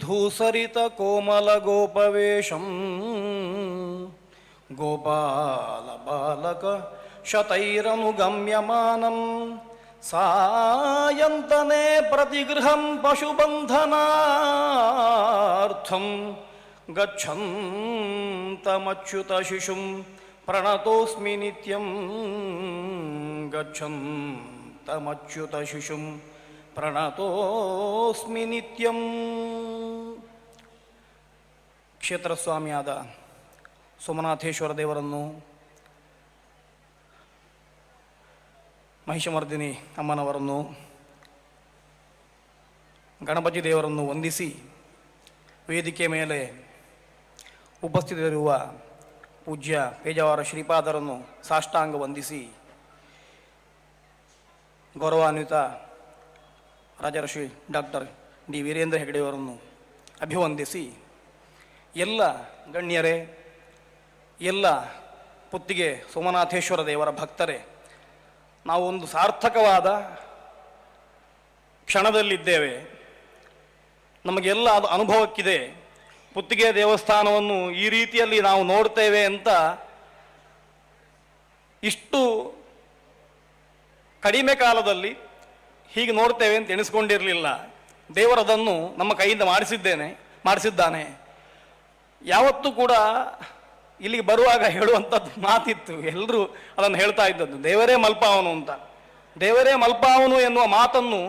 धूसरित कोमल गोपालबालक शतैरनुगम्यमानं सायन्तने प्रतिगृहं पशुबन्धनार्थं गच्छन्तमच्युतशिशुं प्रणतोऽस्मि नित्यं गच्छन्तमच्युतशिशुं ಪ್ರಣತೋಸ್ಮಿ ನಿತ್ಯಂ. ಗಚ್ಚಂತಮಚ್ಯುತ ಶಿಶುಂ ಪ್ರಣತೋಸ್ಮಿ ನಿತ್ಯಂ ಕ್ಷೇತ್ರ ಸ್ವಾಮಿಯಾದ ಸೋಮನಾಥೇಶ್ವರ ದೇವರನ್ನು ಮಹಿಷಮರ್ದಿನಿ ಅಮ್ಮನವರನ್ನು, ಗಣಪತಿ ದೇವರನ್ನು ವಂದಿಸಿ ವೇದಿಕೆ ಮೇಲೆ ಉಪಸ್ಥಿತರಿರುವ ಪೂಜ್ಯ ಪೇಜಾವರ ಶ್ರೀಪಾದರನ್ನು ಸಾಷ್ಟಾಂಗ ವಂದಿಸಿ ಗೌರವಾನ್ವಿತ ರಾಜರ್ಷಿ ಡಾಕ್ಟರ್ ಡಿ ವೀರೇಂದ್ರ ಹೆಗಡೆಯವರನ್ನು ಅಭಿವಂದಿಸಿ, ಎಲ್ಲ ಗಣ್ಯರೇ, ಎಲ್ಲ ಪುತ್ತಿಗೆ ಸೋಮನಾಥೇಶ್ವರ ದೇವರ ಭಕ್ತರೇ ನಾವು ಒಂದು ಸಾರ್ಥಕವಾದ ಕ್ಷಣದಲ್ಲಿದ್ದೇವೆ. ನಮಗೆಲ್ಲ ಅದು ಅನುಭವಕ್ಕಿದೆ. ಪುತ್ತಿಗೆ ದೇವಸ್ಥಾನವನ್ನು ಈ ರೀತಿಯಲ್ಲಿ ನಾವು ನೋಡ್ತೇವೆ ಅಂತ ಇಷ್ಟು ಕಡಿಮೆ ಕಾಲದಲ್ಲಿ ಹೀಗೆ ನೋಡ್ತೇವೆ ಅಂತ ಎಣಿಸ್ಕೊಂಡಿರಲಿಲ್ಲ. ದೇವರದನ್ನು ನಮ್ಮ ಕೈಯಿಂದ ಮಾಡಿಸಿದ್ದೇನೆ, ಮಾಡಿಸಿದ್ದಾನೆ. ಯಾವತ್ತೂ ಕೂಡ ಇಲ್ಲಿಗೆ ಬರುವಾಗ ಹೇಳುವಂಥದ್ದು ಮಾತಿತ್ತು. ಎಲ್ಲರೂ ಅದನ್ನು ಹೇಳ್ತಾ ಇದ್ದದ್ದು, ದೇವರೇ ಮಲ್ಪಾವನು ಅಂತ. ದೇವರೇ ಮಲ್ಪಾವನು ಎನ್ನುವ ಮಾತನ್ನು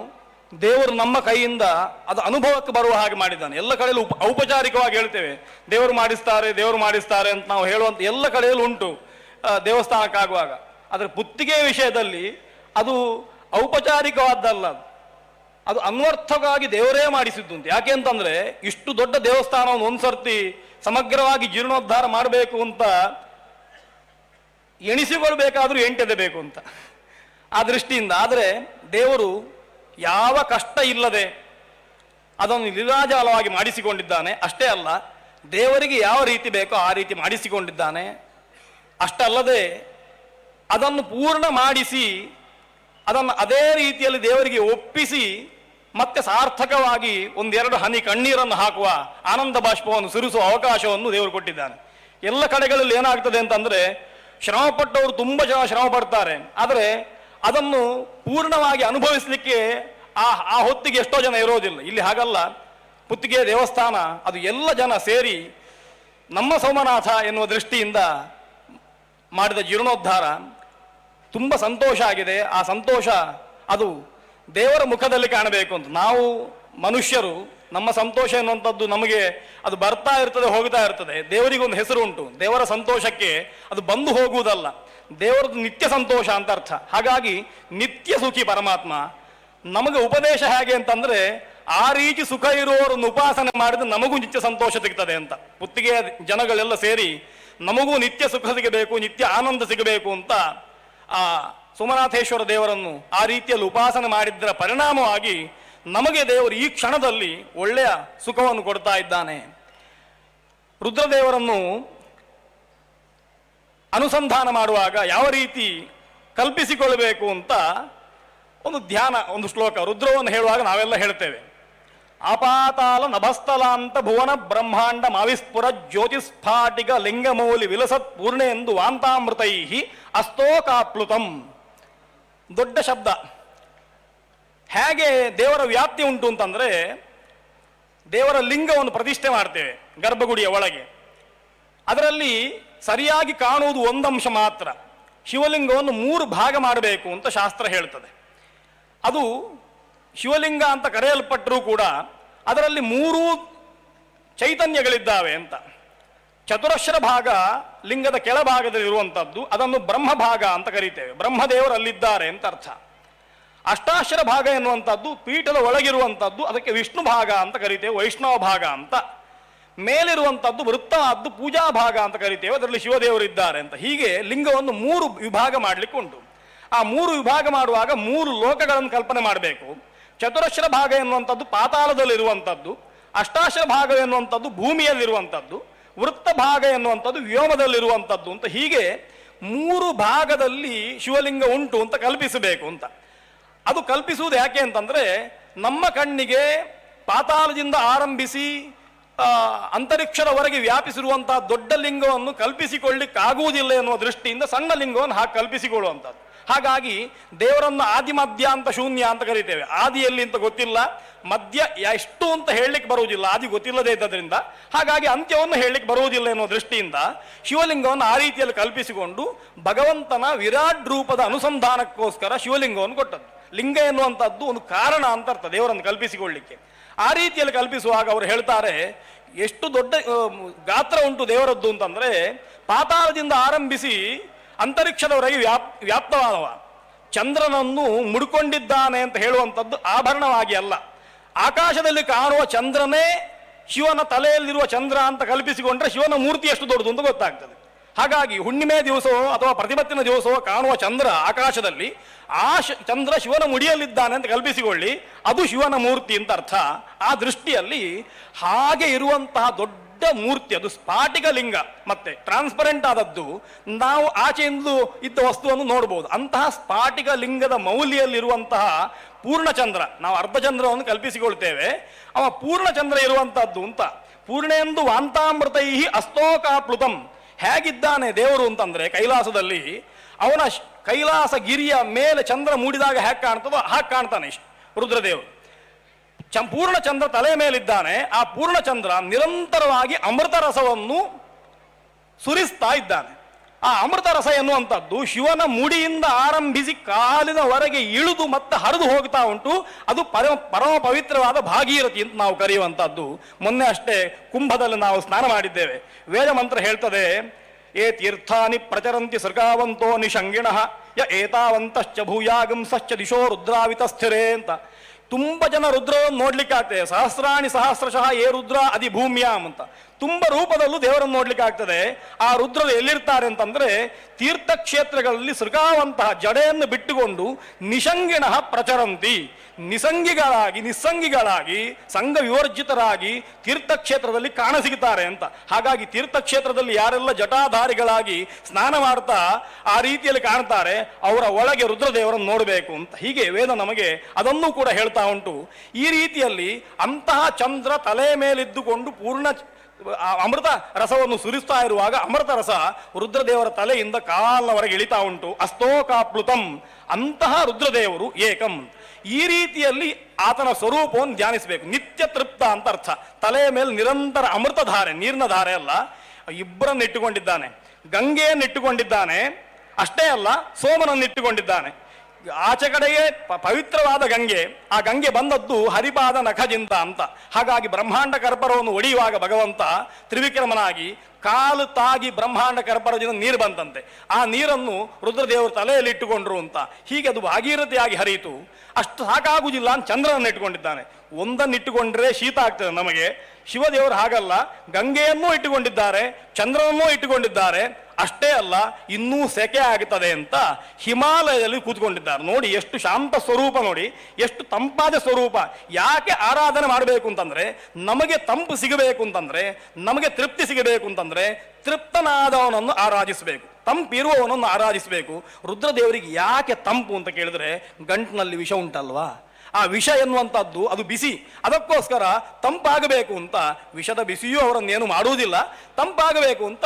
ದೇವರು ನಮ್ಮ ಕೈಯಿಂದ ಅದು ಅನುಭವಕ್ಕೆ ಬರುವ ಹಾಗೆ ಮಾಡಿದ್ದಾನೆ. ಎಲ್ಲ ಕಡೆಯಲ್ಲೂ ಔಪಚಾರಿಕವಾಗಿ ಹೇಳ್ತೇವೆ, ದೇವರು ಮಾಡಿಸ್ತಾರೆ ದೇವರು ಮಾಡಿಸ್ತಾರೆ ಅಂತ ನಾವು ಹೇಳುವಂಥ ಎಲ್ಲ ಕಡೆಯಲ್ಲೂ ಉಂಟು ದೇವಸ್ಥಾನಕ್ಕಾಗುವಾಗ. ಆದರೆ ಪುತ್ತಿಗೆ ವಿಷಯದಲ್ಲಿ ಅದು ಔಪಚಾರಿಕವಾದ್ದಲ್ಲ ಅದು. ಅನ್ವರ್ಥವಾಗಿ ದೇವರೇ ಮಾಡಿಸಿದ್ದು ಅಂತ ಯಾಕೆ ಅಂತಂದ್ರೆ ಇಷ್ಟು ದೊಡ್ಡ ದೇವಸ್ಥಾನವನ್ನು ಒಂದ್ಸರ್ತಿ ಸಮಗ್ರವಾಗಿ ಜೀರ್ಣೋದ್ಧಾರ ಮಾಡಬೇಕು ಅಂತ ಎಣಿಸಿಕೊಳ್ಬೇಕಾದ್ರೂ ಎಂಟೆದೆ ಬೇಕು ಅಂತ. ಆ ದೃಷ್ಟಿಯಿಂದ ಆದರೆ ದೇವರು ಯಾವ ಕಷ್ಟ ಇಲ್ಲದೆ ಅದನ್ನು ನಿರಾಜಾಲವಾಗಿ ಮಾಡಿಸಿಕೊಂಡಿದ್ದಾನೆ. ಅಷ್ಟೇ ಅಲ್ಲ, ದೇವರಿಗೆ ಯಾವ ರೀತಿ ಬೇಕೋ ಆ ರೀತಿ ಮಾಡಿಸಿಕೊಂಡಿದ್ದಾನೆ. ಅಷ್ಟಲ್ಲದೆ ಅದನ್ನು ಪೂರ್ಣ ಮಾಡಿಸಿ ಅದನ್ನು ಅದೇ ರೀತಿಯಲ್ಲಿ ದೇವರಿಗೆ ಒಪ್ಪಿಸಿ ಮತ್ತೆ ಸಾರ್ಥಕವಾಗಿ ಒಂದೆರಡು ಹನಿ ಕಣ್ಣೀರನ್ನು ಹಾಕುವ ಆನಂದ ಬಾಷ್ಪವನ್ನು ಸುರಿಸುವ ಅವಕಾಶವನ್ನು ದೇವರು ಕೊಟ್ಟಿದ್ದಾನೆ. ಎಲ್ಲ ಕಡೆಗಳಲ್ಲಿ ಏನಾಗ್ತದೆ ಅಂತಂದ್ರೆ ಶ್ರಮಪಟ್ಟವರು ತುಂಬ ಜನ ಶ್ರಮ ಪಡ್ತಾರೆ ಆದರೆ ಅದನ್ನು ಪೂರ್ಣವಾಗಿ ಅನುಭವಿಸಲಿಕ್ಕೆ ಆ ಆ ಹೊತ್ತಿಗೆ ಎಷ್ಟೋ ಜನ ಇರೋದಿಲ್ಲ. ಇಲ್ಲಿ ಹಾಗಲ್ಲ. ಪುತ್ತಿಗೆ ದೇವಸ್ಥಾನ, ಅದು ಎಲ್ಲ ಜನ ಸೇರಿ ನಮ್ಮ ಸೋಮನಾಥ ಎನ್ನುವ ದೃಷ್ಟಿಯಿಂದ ಮಾಡಿದ ಜೀರ್ಣೋದ್ಧಾರ. ತುಂಬ ಸಂತೋಷ ಆಗಿದೆ. ಆ ಸಂತೋಷ ಅದು ದೇವರ ಮುಖದಲ್ಲಿ ಕಾಣಬೇಕು ಅಂತ. ನಾವು ಮನುಷ್ಯರು ನಮ್ಮ ಸಂತೋಷ ಎನ್ನುವಂಥದ್ದು ನಮಗೆ ಅದು ಬರ್ತಾ ಇರ್ತದೆ, ಹೋಗ್ತಾ ಇರ್ತದೆ. ದೇವರಿಗೆ ಒಂದು ಹೆಸರು ಉಂಟು. ದೇವರ ಸಂತೋಷಕ್ಕೆ ಅದು ಬಂದು ಹೋಗುವುದಲ್ಲ. ದೇವರದ್ದು ನಿತ್ಯ ಸಂತೋಷ ಅಂತ ಅರ್ಥ. ಹಾಗಾಗಿ ನಿತ್ಯ ಸುಖಿ ಪರಮಾತ್ಮ. ನಮಗೆ ಉಪದೇಶ ಹೇಗೆ ಅಂತಂದ್ರೆ, ಆ ರೀತಿ ಸುಖ ಇರುವವರನ್ನು ಉಪಾಸನೆ ಮಾಡಿದ್ರೆ ನಮಗೂ ನಿತ್ಯ ಸಂತೋಷ ಸಿಗ್ತದೆ ಅಂತ. ಪುತ್ತಿಗೆ ಜನಗಳೆಲ್ಲ ಸೇರಿ ನಮಗೂ ನಿತ್ಯ ಸುಖ ಸಿಗಬೇಕು, ನಿತ್ಯ ಆನಂದ ಸಿಗಬೇಕು ಅಂತ ಆ ಸೋಮನಾಥೇಶ್ವರ ದೇವರನ್ನು ಆ ರೀತಿಯಲ್ಲಿ ಉಪಾಸನೆ ಮಾಡಿದ್ದರ ಪರಿಣಾಮವಾಗಿ ನಮಗೆ ದೇವರು ಈ ಕ್ಷಣದಲ್ಲಿ ಒಳ್ಳೆಯ ಸುಖವನ್ನು ಕೊಡ್ತಾ ಇದ್ದಾನೆ. ರುದ್ರದೇವರನ್ನು ಅನುಸಂಧಾನ ಮಾಡುವಾಗ ಯಾವ ರೀತಿ ಕಲ್ಪಿಸಿಕೊಳ್ಳಬೇಕು ಅಂತ ಒಂದು ಧ್ಯಾನ, ಒಂದು ಶ್ಲೋಕ ರುದ್ರವನ್ನು ಹೇಳುವಾಗ ನಾವೆಲ್ಲ ಹೇಳ್ತೇವೆ. ಆಪಾತಾಲ ನಭಸ್ಥಲಾಂತ ಭುವನ ಬ್ರಹ್ಮಾಂಡ ಮಾವಿಸ್ಫುರ ಜ್ಯೋತಿಸ್ಫಾಟಿಕ ಲಿಂಗಮೌಲಿ ವಿಲಸತ್ ಪೂರ್ಣೆ ಎಂದು ವಾಂತಾಮೃತೈ ಅಸ್ತೋಕಾಪ್ಲುತಂ. ದೊಡ್ಡ ಶಬ್ದ. ಹೇಗೆ ದೇವರ ವ್ಯಾಪ್ತಿ ಉಂಟು ಅಂತಂದರೆ, ದೇವರ ಲಿಂಗವನ್ನು ಪ್ರತಿಷ್ಠೆ ಮಾಡ್ತೇವೆ, ಗರ್ಭಗುಡಿಯ ಒಳಗೆ. ಅದರಲ್ಲಿ ಸರಿಯಾಗಿ ಕಾಣುವುದು ಒಂದಂಶ ಮಾತ್ರ. ಶಿವಲಿಂಗವನ್ನು ಮೂರು ಭಾಗ ಮಾಡಬೇಕು ಅಂತ ಶಾಸ್ತ್ರ ಹೇಳ್ತದೆ. ಅದು ಶಿವಲಿಂಗ ಅಂತ ಕರೆಯಲ್ಪಟ್ಟರೂ ಕೂಡ ಅದರಲ್ಲಿ ಮೂರು ಚೈತನ್ಯಗಳಿದ್ದಾವೆ ಅಂತ. ಚತುರಶ್ರ ಭಾಗ ಲಿಂಗದ ಕೆಳಭಾಗದಲ್ಲಿ ಇರುವಂಥದ್ದು ಅದನ್ನು ಬ್ರಹ್ಮ ಭಾಗ ಅಂತ ಕರೀತೇವೆ. ಬ್ರಹ್ಮದೇವರು ಅಲ್ಲಿದ್ದಾರೆ ಅಂತ ಅರ್ಥ. ಅಷ್ಟಾಶ್ರ ಭಾಗ ಎನ್ನುವಂಥದ್ದು ಪೀಠದ ಒಳಗಿರುವಂಥದ್ದು ಅದಕ್ಕೆ ವಿಷ್ಣು ಭಾಗ ಅಂತ ಕರಿತೇವೆ, ವೈಷ್ಣವ ಭಾಗ ಅಂತ. ಮೇಲಿರುವಂಥದ್ದು ವೃತ್ತದ್ದು ಪೂಜಾ ಭಾಗ ಅಂತ ಕರಿತೇವೆ, ಅದರಲ್ಲಿ ಶಿವದೇವರು ಇದ್ದಾರೆ ಅಂತ. ಹೀಗೆ ಲಿಂಗವನ್ನು ಮೂರು ವಿಭಾಗ ಮಾಡಲಿಕ್ಕೆ ಉಂಟು. ಆ ಮೂರು ವಿಭಾಗ ಮಾಡುವಾಗ ಮೂರು ಲೋಕಗಳನ್ನು ಕಲ್ಪನೆ ಮಾಡಬೇಕು. ಚತುರಶ್ರ ಭಾಗ ಎನ್ನುವಂಥದ್ದು ಪಾತಾಳದಲ್ಲಿರುವಂಥದ್ದು ಅಷ್ಟಾಶ್ರ ಭಾಗ ಎನ್ನುವಂಥದ್ದು ಭೂಮಿಯಲ್ಲಿರುವಂಥದ್ದು ವೃತ್ತ ಭಾಗ ಎನ್ನುವಂಥದ್ದು ವ್ಯೋಮದಲ್ಲಿರುವಂಥದ್ದು ಅಂತ ಹೀಗೆ ಮೂರು ಭಾಗದಲ್ಲಿ ಶಿವಲಿಂಗ ಉಂಟು ಅಂತ ಕಲ್ಪಿಸಬೇಕು ಅಂತ. ಅದು ಕಲ್ಪಿಸುವುದು ಯಾಕೆ ಅಂತಂದರೆ ನಮ್ಮ ಕಣ್ಣಿಗೆ ಪಾತಾಳದಿಂದ ಆರಂಭಿಸಿ ಅಂತರಿಕ್ಷದವರೆಗೆ ವ್ಯಾಪಿಸಿರುವಂತಹ ದೊಡ್ಡ ಲಿಂಗವನ್ನು ಕಲ್ಪಿಸಿಕೊಳ್ಳಿಕ್ಕಾಗುವುದಿಲ್ಲ ಎನ್ನುವ ದೃಷ್ಟಿಯಿಂದ ಸಣ್ಣ ಲಿಂಗವನ್ನು ಹಾಗೆ ಕಲ್ಪಿಸಿಕೊಳ್ಳುವಂಥದ್ದು. ಹಾಗಾಗಿ ದೇವರನ್ನು ಆದಿಮಧ್ಯ ಅಂತ ಶೂನ್ಯ ಅಂತ ಕರಿತೇವೆ. ಆದಿಯಲ್ಲಿ ಅಂತ ಗೊತ್ತಿಲ್ಲ. ಮಧ್ಯ ಎಷ್ಟು ಅಂತ ಹೇಳಲಿಕ್ಕೆ ಬರುವುದಿಲ್ಲ. ಆದಿ ಗೊತ್ತಿಲ್ಲದೇ ಇದ್ದರಿಂದ ಹಾಗಾಗಿ ಅಂತ್ಯವನ್ನು ಹೇಳಲಿಕ್ಕೆ ಬರುವುದಿಲ್ಲ ಎನ್ನುವ ದೃಷ್ಟಿಯಿಂದ ಶಿವಲಿಂಗವನ್ನು ಆ ರೀತಿಯಲ್ಲಿ ಕಲ್ಪಿಸಿಕೊಂಡು ಭಗವಂತನ ವಿರಾಟ್ ರೂಪದ ಅನುಸಂಧಾನಕ್ಕೋಸ್ಕರ ಶಿವಲಿಂಗವನ್ನು ಕೊಟ್ಟದ್ದು. ಲಿಂಗ ಎನ್ನುವಂಥದ್ದು ಒಂದು ಕಾರಣ ಅಂತ ಅರ್ಥ ದೇವರನ್ನು ಕಲ್ಪಿಸಿಕೊಳ್ಳಿಕ್ಕೆ. ಆ ರೀತಿಯಲ್ಲಿ ಕಲ್ಪಿಸುವಾಗ ಅವರು ಹೇಳ್ತಾರೆ, ಎಷ್ಟು ದೊಡ್ಡ ಗಾತ್ರ ಉಂಟು ದೇವರದ್ದು ಅಂತಂದ್ರೆ ಪಾತಾಳದಿಂದ ಆರಂಭಿಸಿ ಅಂತರಿಕ್ಷದವರೆಗೆ ವ್ಯಾಪ್, ವ್ಯಾಪ್ತವಾದವ. ಚಂದ್ರನನ್ನು ಮುಡ್ಕೊಂಡಿದ್ದಾನೆ ಅಂತ ಹೇಳುವಂಥದ್ದು ಆಭರಣವಾಗಿ ಅಲ್ಲ. ಆಕಾಶದಲ್ಲಿ ಕಾಣುವ ಚಂದ್ರನೇ ಶಿವನ ತಲೆಯಲ್ಲಿರುವ ಚಂದ್ರ ಅಂತ ಕಲ್ಪಿಸಿಕೊಂಡ್ರೆ ಶಿವನ ಮೂರ್ತಿ ಎಷ್ಟು ದೊಡ್ಡದು ಅಂತ ಗೊತ್ತಾಗ್ತದೆ. ಹಾಗಾಗಿ ಹುಣ್ಣಿಮೆ ದಿವಸವೋ ಅಥವಾ ಪ್ರತಿಪತ್ತಿನ ದಿವಸವೋ ಕಾಣುವ ಚಂದ್ರ ಆಕಾಶದಲ್ಲಿ ಆ ಚಂದ್ರ ಶಿವನ ಮುಡಿಯಲ್ಲಿದ್ದಾನೆ ಅಂತ ಕಲ್ಪಿಸಿಕೊಳ್ಳಿ, ಅದು ಶಿವನ ಮೂರ್ತಿ ಅಂತ ಅರ್ಥ. ಆ ದೃಷ್ಟಿಯಲ್ಲಿ ಹಾಗೆ ಇರುವಂತಹ ದೊಡ್ಡ ಮೂರ್ತಿ, ಅದು ಸ್ಫಾಟಿಕ ಲಿಂಗ. ಮತ್ತೆ ಟ್ರಾನ್ಸ್ಪರೆಂಟ್ ಆದದ್ದು ನಾವು ಆಚೆಯಿಂದ ಇದ್ದ ವಸ್ತುವನ್ನು ನೋಡಬಹುದು ಅಂತಹ ಸ್ಫಾಟಿಕ ಲಿಂಗದ ಮೌಲ್ಯಲ್ಲಿರುವಂತಹ ಪೂರ್ಣಚಂದ್ರ, ನಾವು ಅರ್ಧಚಂದ್ರವನ್ನು ಕಲ್ಪಿಸಿಕೊಳ್ತೇವೆ. ಅವ ಪೂರ್ಣಚಂದ್ರ ಇರುವಂತಹದ್ದು ಅಂತ. ಪೂರ್ಣೆಂದು ವಾಂತಾಮೃತೈ ಅಸ್ತೋಕಾಪ್ಲುತಂ. ಹೇಗಿದ್ದಾನೆ ದೇವರು ಅಂತಂದ್ರೆ ಕೈಲಾಸದಲ್ಲಿ ಅವನ ಕೈಲಾಸ ಗಿರಿಯ ಮೇಲೆ ಚಂದ್ರ ಮೂಡಿದಾಗ ಹೇಗೆ ಕಾಣ್ತದೋ ಹಾಗೆ ಕಾಣ್ತಾನೆ ರುದ್ರದೇವರು ಪೂರ್ಣಚಂದ್ರ ತಲೆ ಮೇಲಿದ್ದಾನೆ, ಆ ಪೂರ್ಣಚಂದ್ರ ನಿರಂತರವಾಗಿ ಅಮೃತ ರಸವನ್ನು ಸುರಿಸ್ತಾ ಇದ್ದಾನೆ. ಆ ಅಮೃತ ರಸ ಎನ್ನುವಂಥದ್ದು ಶಿವನ ಮುಡಿಯಿಂದ ಆರಂಭಿಸಿ ಕಾಲಿನವರೆಗೆ ಇಳಿದು ಮತ್ತೆ ಹರಿದು ಹೋಗ್ತಾ ಉಂಟು. ಅದು ಪರಮ ಪರಮ ಪವಿತ್ರವಾದ ಭಾಗೀರಥಿ ಅಂತ ನಾವು ಕರೆಯುವಂಥದ್ದು. ಮೊನ್ನೆ ಅಷ್ಟೇ ಕುಂಭದಲ್ಲಿ ನಾವು ಸ್ನಾನ ಮಾಡಿದ್ದೇವೆ. ವೇದ ಮಂತ್ರ ಹೇಳ್ತದೆ, ಏ ತೀರ್ಥಾನಿ ಪ್ರಚರಂತಿ ಸೃಗಾವಂತೋ ನಿಷಂಗಿಣ ಯ ಏತಾವಂತಶ್ಚ ಭೂಯಾಗಂಸಶ್ಚ ದಿಶೋ ರುದ್ರಾವಿತ ಸ್ಥಿರೇ ಅಂತ. ತುಂಬ ಜನ ರುದ್ರವನ್ನು ನೋಡ್ಲಿಕ್ಕೆ ಆಗ್ತದೆ ಸಹಸ್ರಾಣಿ ಸಹಸ್ರಶಃ ಏ ರುದ್ರ ಅದಿ ಅಂತ. ತುಂಬ ರೂಪದಲ್ಲೂ ದೇವರನ್ನು ನೋಡ್ಲಿಕ್ಕೆ ಆಗ್ತದೆ. ಆ ರುದ್ರರು ಎಲ್ಲಿರ್ತಾರೆ ಅಂತಂದ್ರೆ ತೀರ್ಥಕ್ಷೇತ್ರಗಳಲ್ಲಿ ಸೃಗಾವಂತಹ ಜಡೆಯನ್ನು ಬಿಟ್ಟುಕೊಂಡು ನಿಶಂಗಿಣ ಪ್ರಚರಂತಿ. ನಿಸಂಗಿಗಳಾಗಿ, ನಿಸ್ಸಂಗಿಗಳಾಗಿ, ಸಂಘ ವಿವರ್ಜಿತರಾಗಿ ತೀರ್ಥಕ್ಷೇತ್ರದಲ್ಲಿ ಕಾಣಸಿಗುತ್ತಾರೆ ಅಂತ. ಹಾಗಾಗಿ ತೀರ್ಥಕ್ಷೇತ್ರದಲ್ಲಿ ಯಾರೆಲ್ಲ ಜಟಾಧಾರಿಗಳಾಗಿ ಸ್ನಾನ ಮಾಡ್ತಾ ಆ ರೀತಿಯಲ್ಲಿ ಕಾಣ್ತಾರೆ, ಅವರ ಒಳಗೆ ರುದ್ರದೇವರನ್ನು ನೋಡಬೇಕು ಅಂತ. ಹೀಗೆ ವೇದ ನಮಗೆ ಅದನ್ನು ಕೂಡ ಹೇಳ್ತಾ ಉಂಟು. ಈ ರೀತಿಯಲ್ಲಿ ಅಂತಹ ಚಂದ್ರ ತಲೆ ಮೇಲಿದ್ದುಕೊಂಡು ಪೂರ್ಣ ಅಮೃತ ರಸವನ್ನು ಸುರಿಸ್ತಾ ಇರುವಾಗ ಅಮೃತ ರಸ ರುದ್ರದೇವರ ತಲೆಯಿಂದ ಕಾಲವರೆಗೆ ಇಳಿತಾ ಉಂಟು. ಅಸ್ತೋಕಾಪ್ಲುತಂ ಅಂತಹ ರುದ್ರದೇವರು ಏಕಂ. ಈ ರೀತಿಯಲ್ಲಿ ಆತನ ಸ್ವರೂಪವನ್ನು ಧ್ಯಾನಿಸಬೇಕು. ನಿತ್ಯ ತೃಪ್ತ ಅಂತ ಅರ್ಥ. ತಲೆಯ ಮೇಲೆ ನಿರಂತರ ಅಮೃತಧಾರೆ ನೀರಿನ ಧಾರೆ ಅಲ್ಲ. ಇಬ್ಬರನ್ನಿಟ್ಟುಕೊಂಡಿದ್ದಾನೆ ಇಟ್ಟುಕೊಂಡಿದ್ದಾನೆ. ಗಂಗೆಯನ್ನು ಇಟ್ಟುಕೊಂಡಿದ್ದಾನೆ. ಅಷ್ಟೇ ಅಲ್ಲ, ಸೋಮನನ್ನು ಇಟ್ಟುಕೊಂಡಿದ್ದಾನೆ. ಆಚೆ ಕಡೆಯೇ ಪವಿತ್ರವಾದ ಗಂಗೆ, ಆ ಗಂಗೆ ಬಂದದ್ದು ಹರಿಪಾದ ನಖದಿಂದ ಅಂತ. ಹಾಗಾಗಿ ಬ್ರಹ್ಮಾಂಡ ಕರ್ಪರವನ್ನು ಒಡೆಯುವಾಗ ಭಗವಂತ ತ್ರಿವಿಕ್ರಮನಾಗಿ ಕಾಲು ತಾಗಿ ಬ್ರಹ್ಮಾಂಡ ಕರ್ಪರದಿಂದ ನೀರು ಬಂತಂತೆ ಆ ನೀರನ್ನು ರುದ್ರದೇವರು ತಲೆಯಲ್ಲಿ ಇಟ್ಟುಕೊಂಡ್ರು ಅಂತ. ಹೀಗೆ ಅದು ಭಾಗೀರಥೆಯಾಗಿ ಹರಿಯಿತು. ಅಷ್ಟು ಸಾಕಾಗುವುದಿಲ್ಲ ಅಂತ ಚಂದ್ರನನ್ನು ಇಟ್ಟುಕೊಂಡಿದ್ದಾನೆ. ಒಂದನ್ನು ಇಟ್ಟುಕೊಂಡ್ರೆ ಶೀತ ಆಗ್ತದೆ ನಮಗೆ. ಶಿವದೇವರು ಹಾಗಲ್ಲ, ಗಂಗೆಯನ್ನೂ ಇಟ್ಟುಕೊಂಡಿದ್ದಾರೆ, ಚಂದ್ರನನ್ನೂ ಇಟ್ಟುಕೊಂಡಿದ್ದಾರೆ. ಅಷ್ಟೇ ಅಲ್ಲ, ಇನ್ನೂ ಸೆಕೆ ಆಗುತ್ತದೆ ಅಂತ ಹಿಮಾಲಯದಲ್ಲಿ ಕೂತ್ಕೊಂಡಿದ್ದಾರೆ. ನೋಡಿ, ಎಷ್ಟು ಶಾಂತ ಸ್ವರೂಪ ನೋಡಿ, ಎಷ್ಟು ತಂಪಾದ ಸ್ವರೂಪ. ಯಾಕೆ ಆರಾಧನೆ ಮಾಡಬೇಕು ಅಂತಂದ್ರೆ, ನಮಗೆ ತಂಪು ಸಿಗಬೇಕು ಅಂತಂದ್ರೆ, ನಮಗೆ ತೃಪ್ತಿ ಸಿಗಬೇಕು ಅಂತಂದ್ರೆ, ತೃಪ್ತನಾದವನನ್ನು ಆರಾಧಿಸಬೇಕು. ತಂಪಿರುವವನನ್ನು ಆರಾಧಿಸಬೇಕು. ರುದ್ರದೇವರಿಗೆ ಯಾಕೆ ತಂಪು ಅಂತ ಕೇಳಿದ್ರೆ, ಗಂಟಿನಲ್ಲಿ ವಿಷ ಉಂಟಲ್ವಾ? ಆ ವಿಷ ಎನ್ನುವಂಥದ್ದು ಅದು ಬಿಸಿ. ಅದಕ್ಕೋಸ್ಕರ ತಂಪಾಗಬೇಕು ಅಂತ, ವಿಷದ ಬಿಸಿಯೂ ಅವರನ್ನೇನು ಮಾಡುವುದಿಲ್ಲ. ತಂಪಾಗಬೇಕು ಅಂತ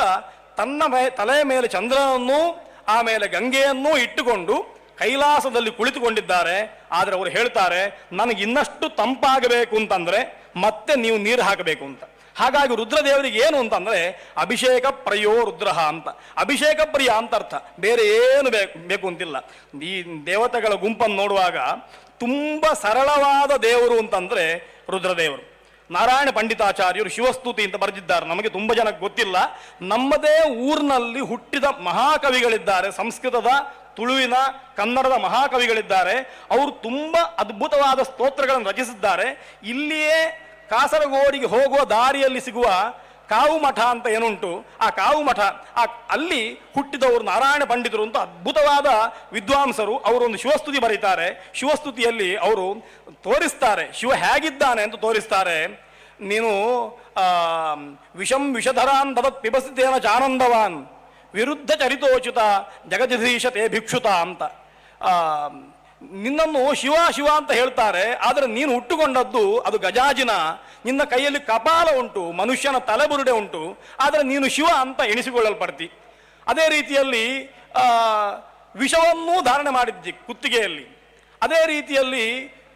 ತನ್ನ ತಲೆಯ ಮೇಲೆ ಚಂದ್ರನನ್ನು ಆಮೇಲೆ ಗಂಗೆಯನ್ನೂ ಇಟ್ಟುಕೊಂಡು ಕೈಲಾಸದಲ್ಲಿ ಕುಳಿತುಕೊಂಡಿದ್ದಾರೆ. ಆದರೆ ಅವರು ಹೇಳ್ತಾರೆ, ನನಗೆ ಇನ್ನಷ್ಟು ತಂಪಾಗಬೇಕು ಅಂತಂದ್ರೆ ಮತ್ತೆ ನೀವು ನೀರು ಹಾಕಬೇಕು ಅಂತ. ಹಾಗಾಗಿ ರುದ್ರದೇವರಿಗೆ ಏನು ಅಂತಂದ್ರೆ, ಅಭಿಷೇಕ ಪ್ರಯೋ ರುದ್ರ ಅಂತ. ಅಭಿಷೇಕ ಪ್ರಿಯ ಅಂತ ಅರ್ಥ. ಬೇರೆ ಏನು ಬೇಕು ಬೇಕು ಅಂತಿಲ್ಲ. ಈ ದೇವತೆಗಳ ಗುಂಪನ್ನು ನೋಡುವಾಗ ತುಂಬ ಸರಳವಾದ ದೇವರು ಅಂತಂದ್ರೆ ರುದ್ರದೇವರು. ನಾರಾಯಣ ಪಂಡಿತಾಚಾರ್ಯರು ಶಿವಸ್ತುತಿ ಅಂತ ಬರೆದಿದ್ದಾರೆ. ನಮಗೆ ತುಂಬ ಜನಕ್ಕೆ ಗೊತ್ತಿಲ್ಲ. ನಮ್ಮದೇ ಊರಿನಲ್ಲಿ ಹುಟ್ಟಿದ ಮಹಾಕವಿಗಳಿದ್ದಾರೆ. ಸಂಸ್ಕೃತದ, ತುಳುವಿನ, ಕನ್ನಡದ ಮಹಾಕವಿಗಳಿದ್ದಾರೆ. ಅವರು ತುಂಬ ಅದ್ಭುತವಾದ ಸ್ತೋತ್ರಗಳನ್ನು ರಚಿಸಿದ್ದಾರೆ. ಇಲ್ಲಿಯೇ ಕಾಸರಗೋಡಿಗೆ ಹೋಗುವ ದಾರಿಯಲ್ಲಿ ಸಿಗುವ ಕಾವು ಮಠ ಅಂತ ಏನುಂಟು, ಆ ಕಾವು ಮಠ, ಆ ಅಲ್ಲಿ ಹುಟ್ಟಿದವರು ನಾರಾಯಣ ಪಂಡಿತರು ಅಂತ ಅದ್ಭುತವಾದ ವಿದ್ವಾಂಸರು ಅವರು ಒಂದು ಶಿವಸ್ತುತಿ ಬರೀತಾರೆ. ಶಿವಸ್ತುತಿಯಲ್ಲಿ ಅವರು ತೋರಿಸ್ತಾರೆ, ಶಿವ ಹೇಗಿದ್ದಾನೆ ಅಂತ ತೋರಿಸ್ತಾರೆ. ನೀನು ವಿಷಂ ವಿಷಧರಾನ್ ದದತ್ ಪಿಬಸಿತೇನ ಚಾನಂದವಾನ್ ವಿರುದ್ಧ ಚರಿತೋಚಿತ ಜಗದಧೀಶ ತೇ ಭಿಕ್ಷುತ ಅಂತ. ನಿನ್ನನ್ನು ಶಿವ ಶಿವ ಅಂತ ಹೇಳ್ತಾರೆ, ಆದರೆ ನೀನು ಹುಟ್ಟುಕೊಂಡದ್ದು ಅದು ಗಜಾಜಿನ. ನಿನ್ನ ಕೈಯಲ್ಲಿ ಕಪಾಲ ಉಂಟು, ಮನುಷ್ಯನ ತಲೆಬುರುಡೆ ಉಂಟು, ಆದರೆ ನೀನು ಶಿವ ಅಂತ ಎಣಿಸಿಕೊಳ್ಳಲ್ಪಡ್ತಿ. ಅದೇ ರೀತಿಯಲ್ಲಿ ವಿಷವನ್ನೂ ಧಾರಣೆ ಮಾಡಿದ್ದಿ ಕುತ್ತಿಗೆಯಲ್ಲಿ. ಅದೇ ರೀತಿಯಲ್ಲಿ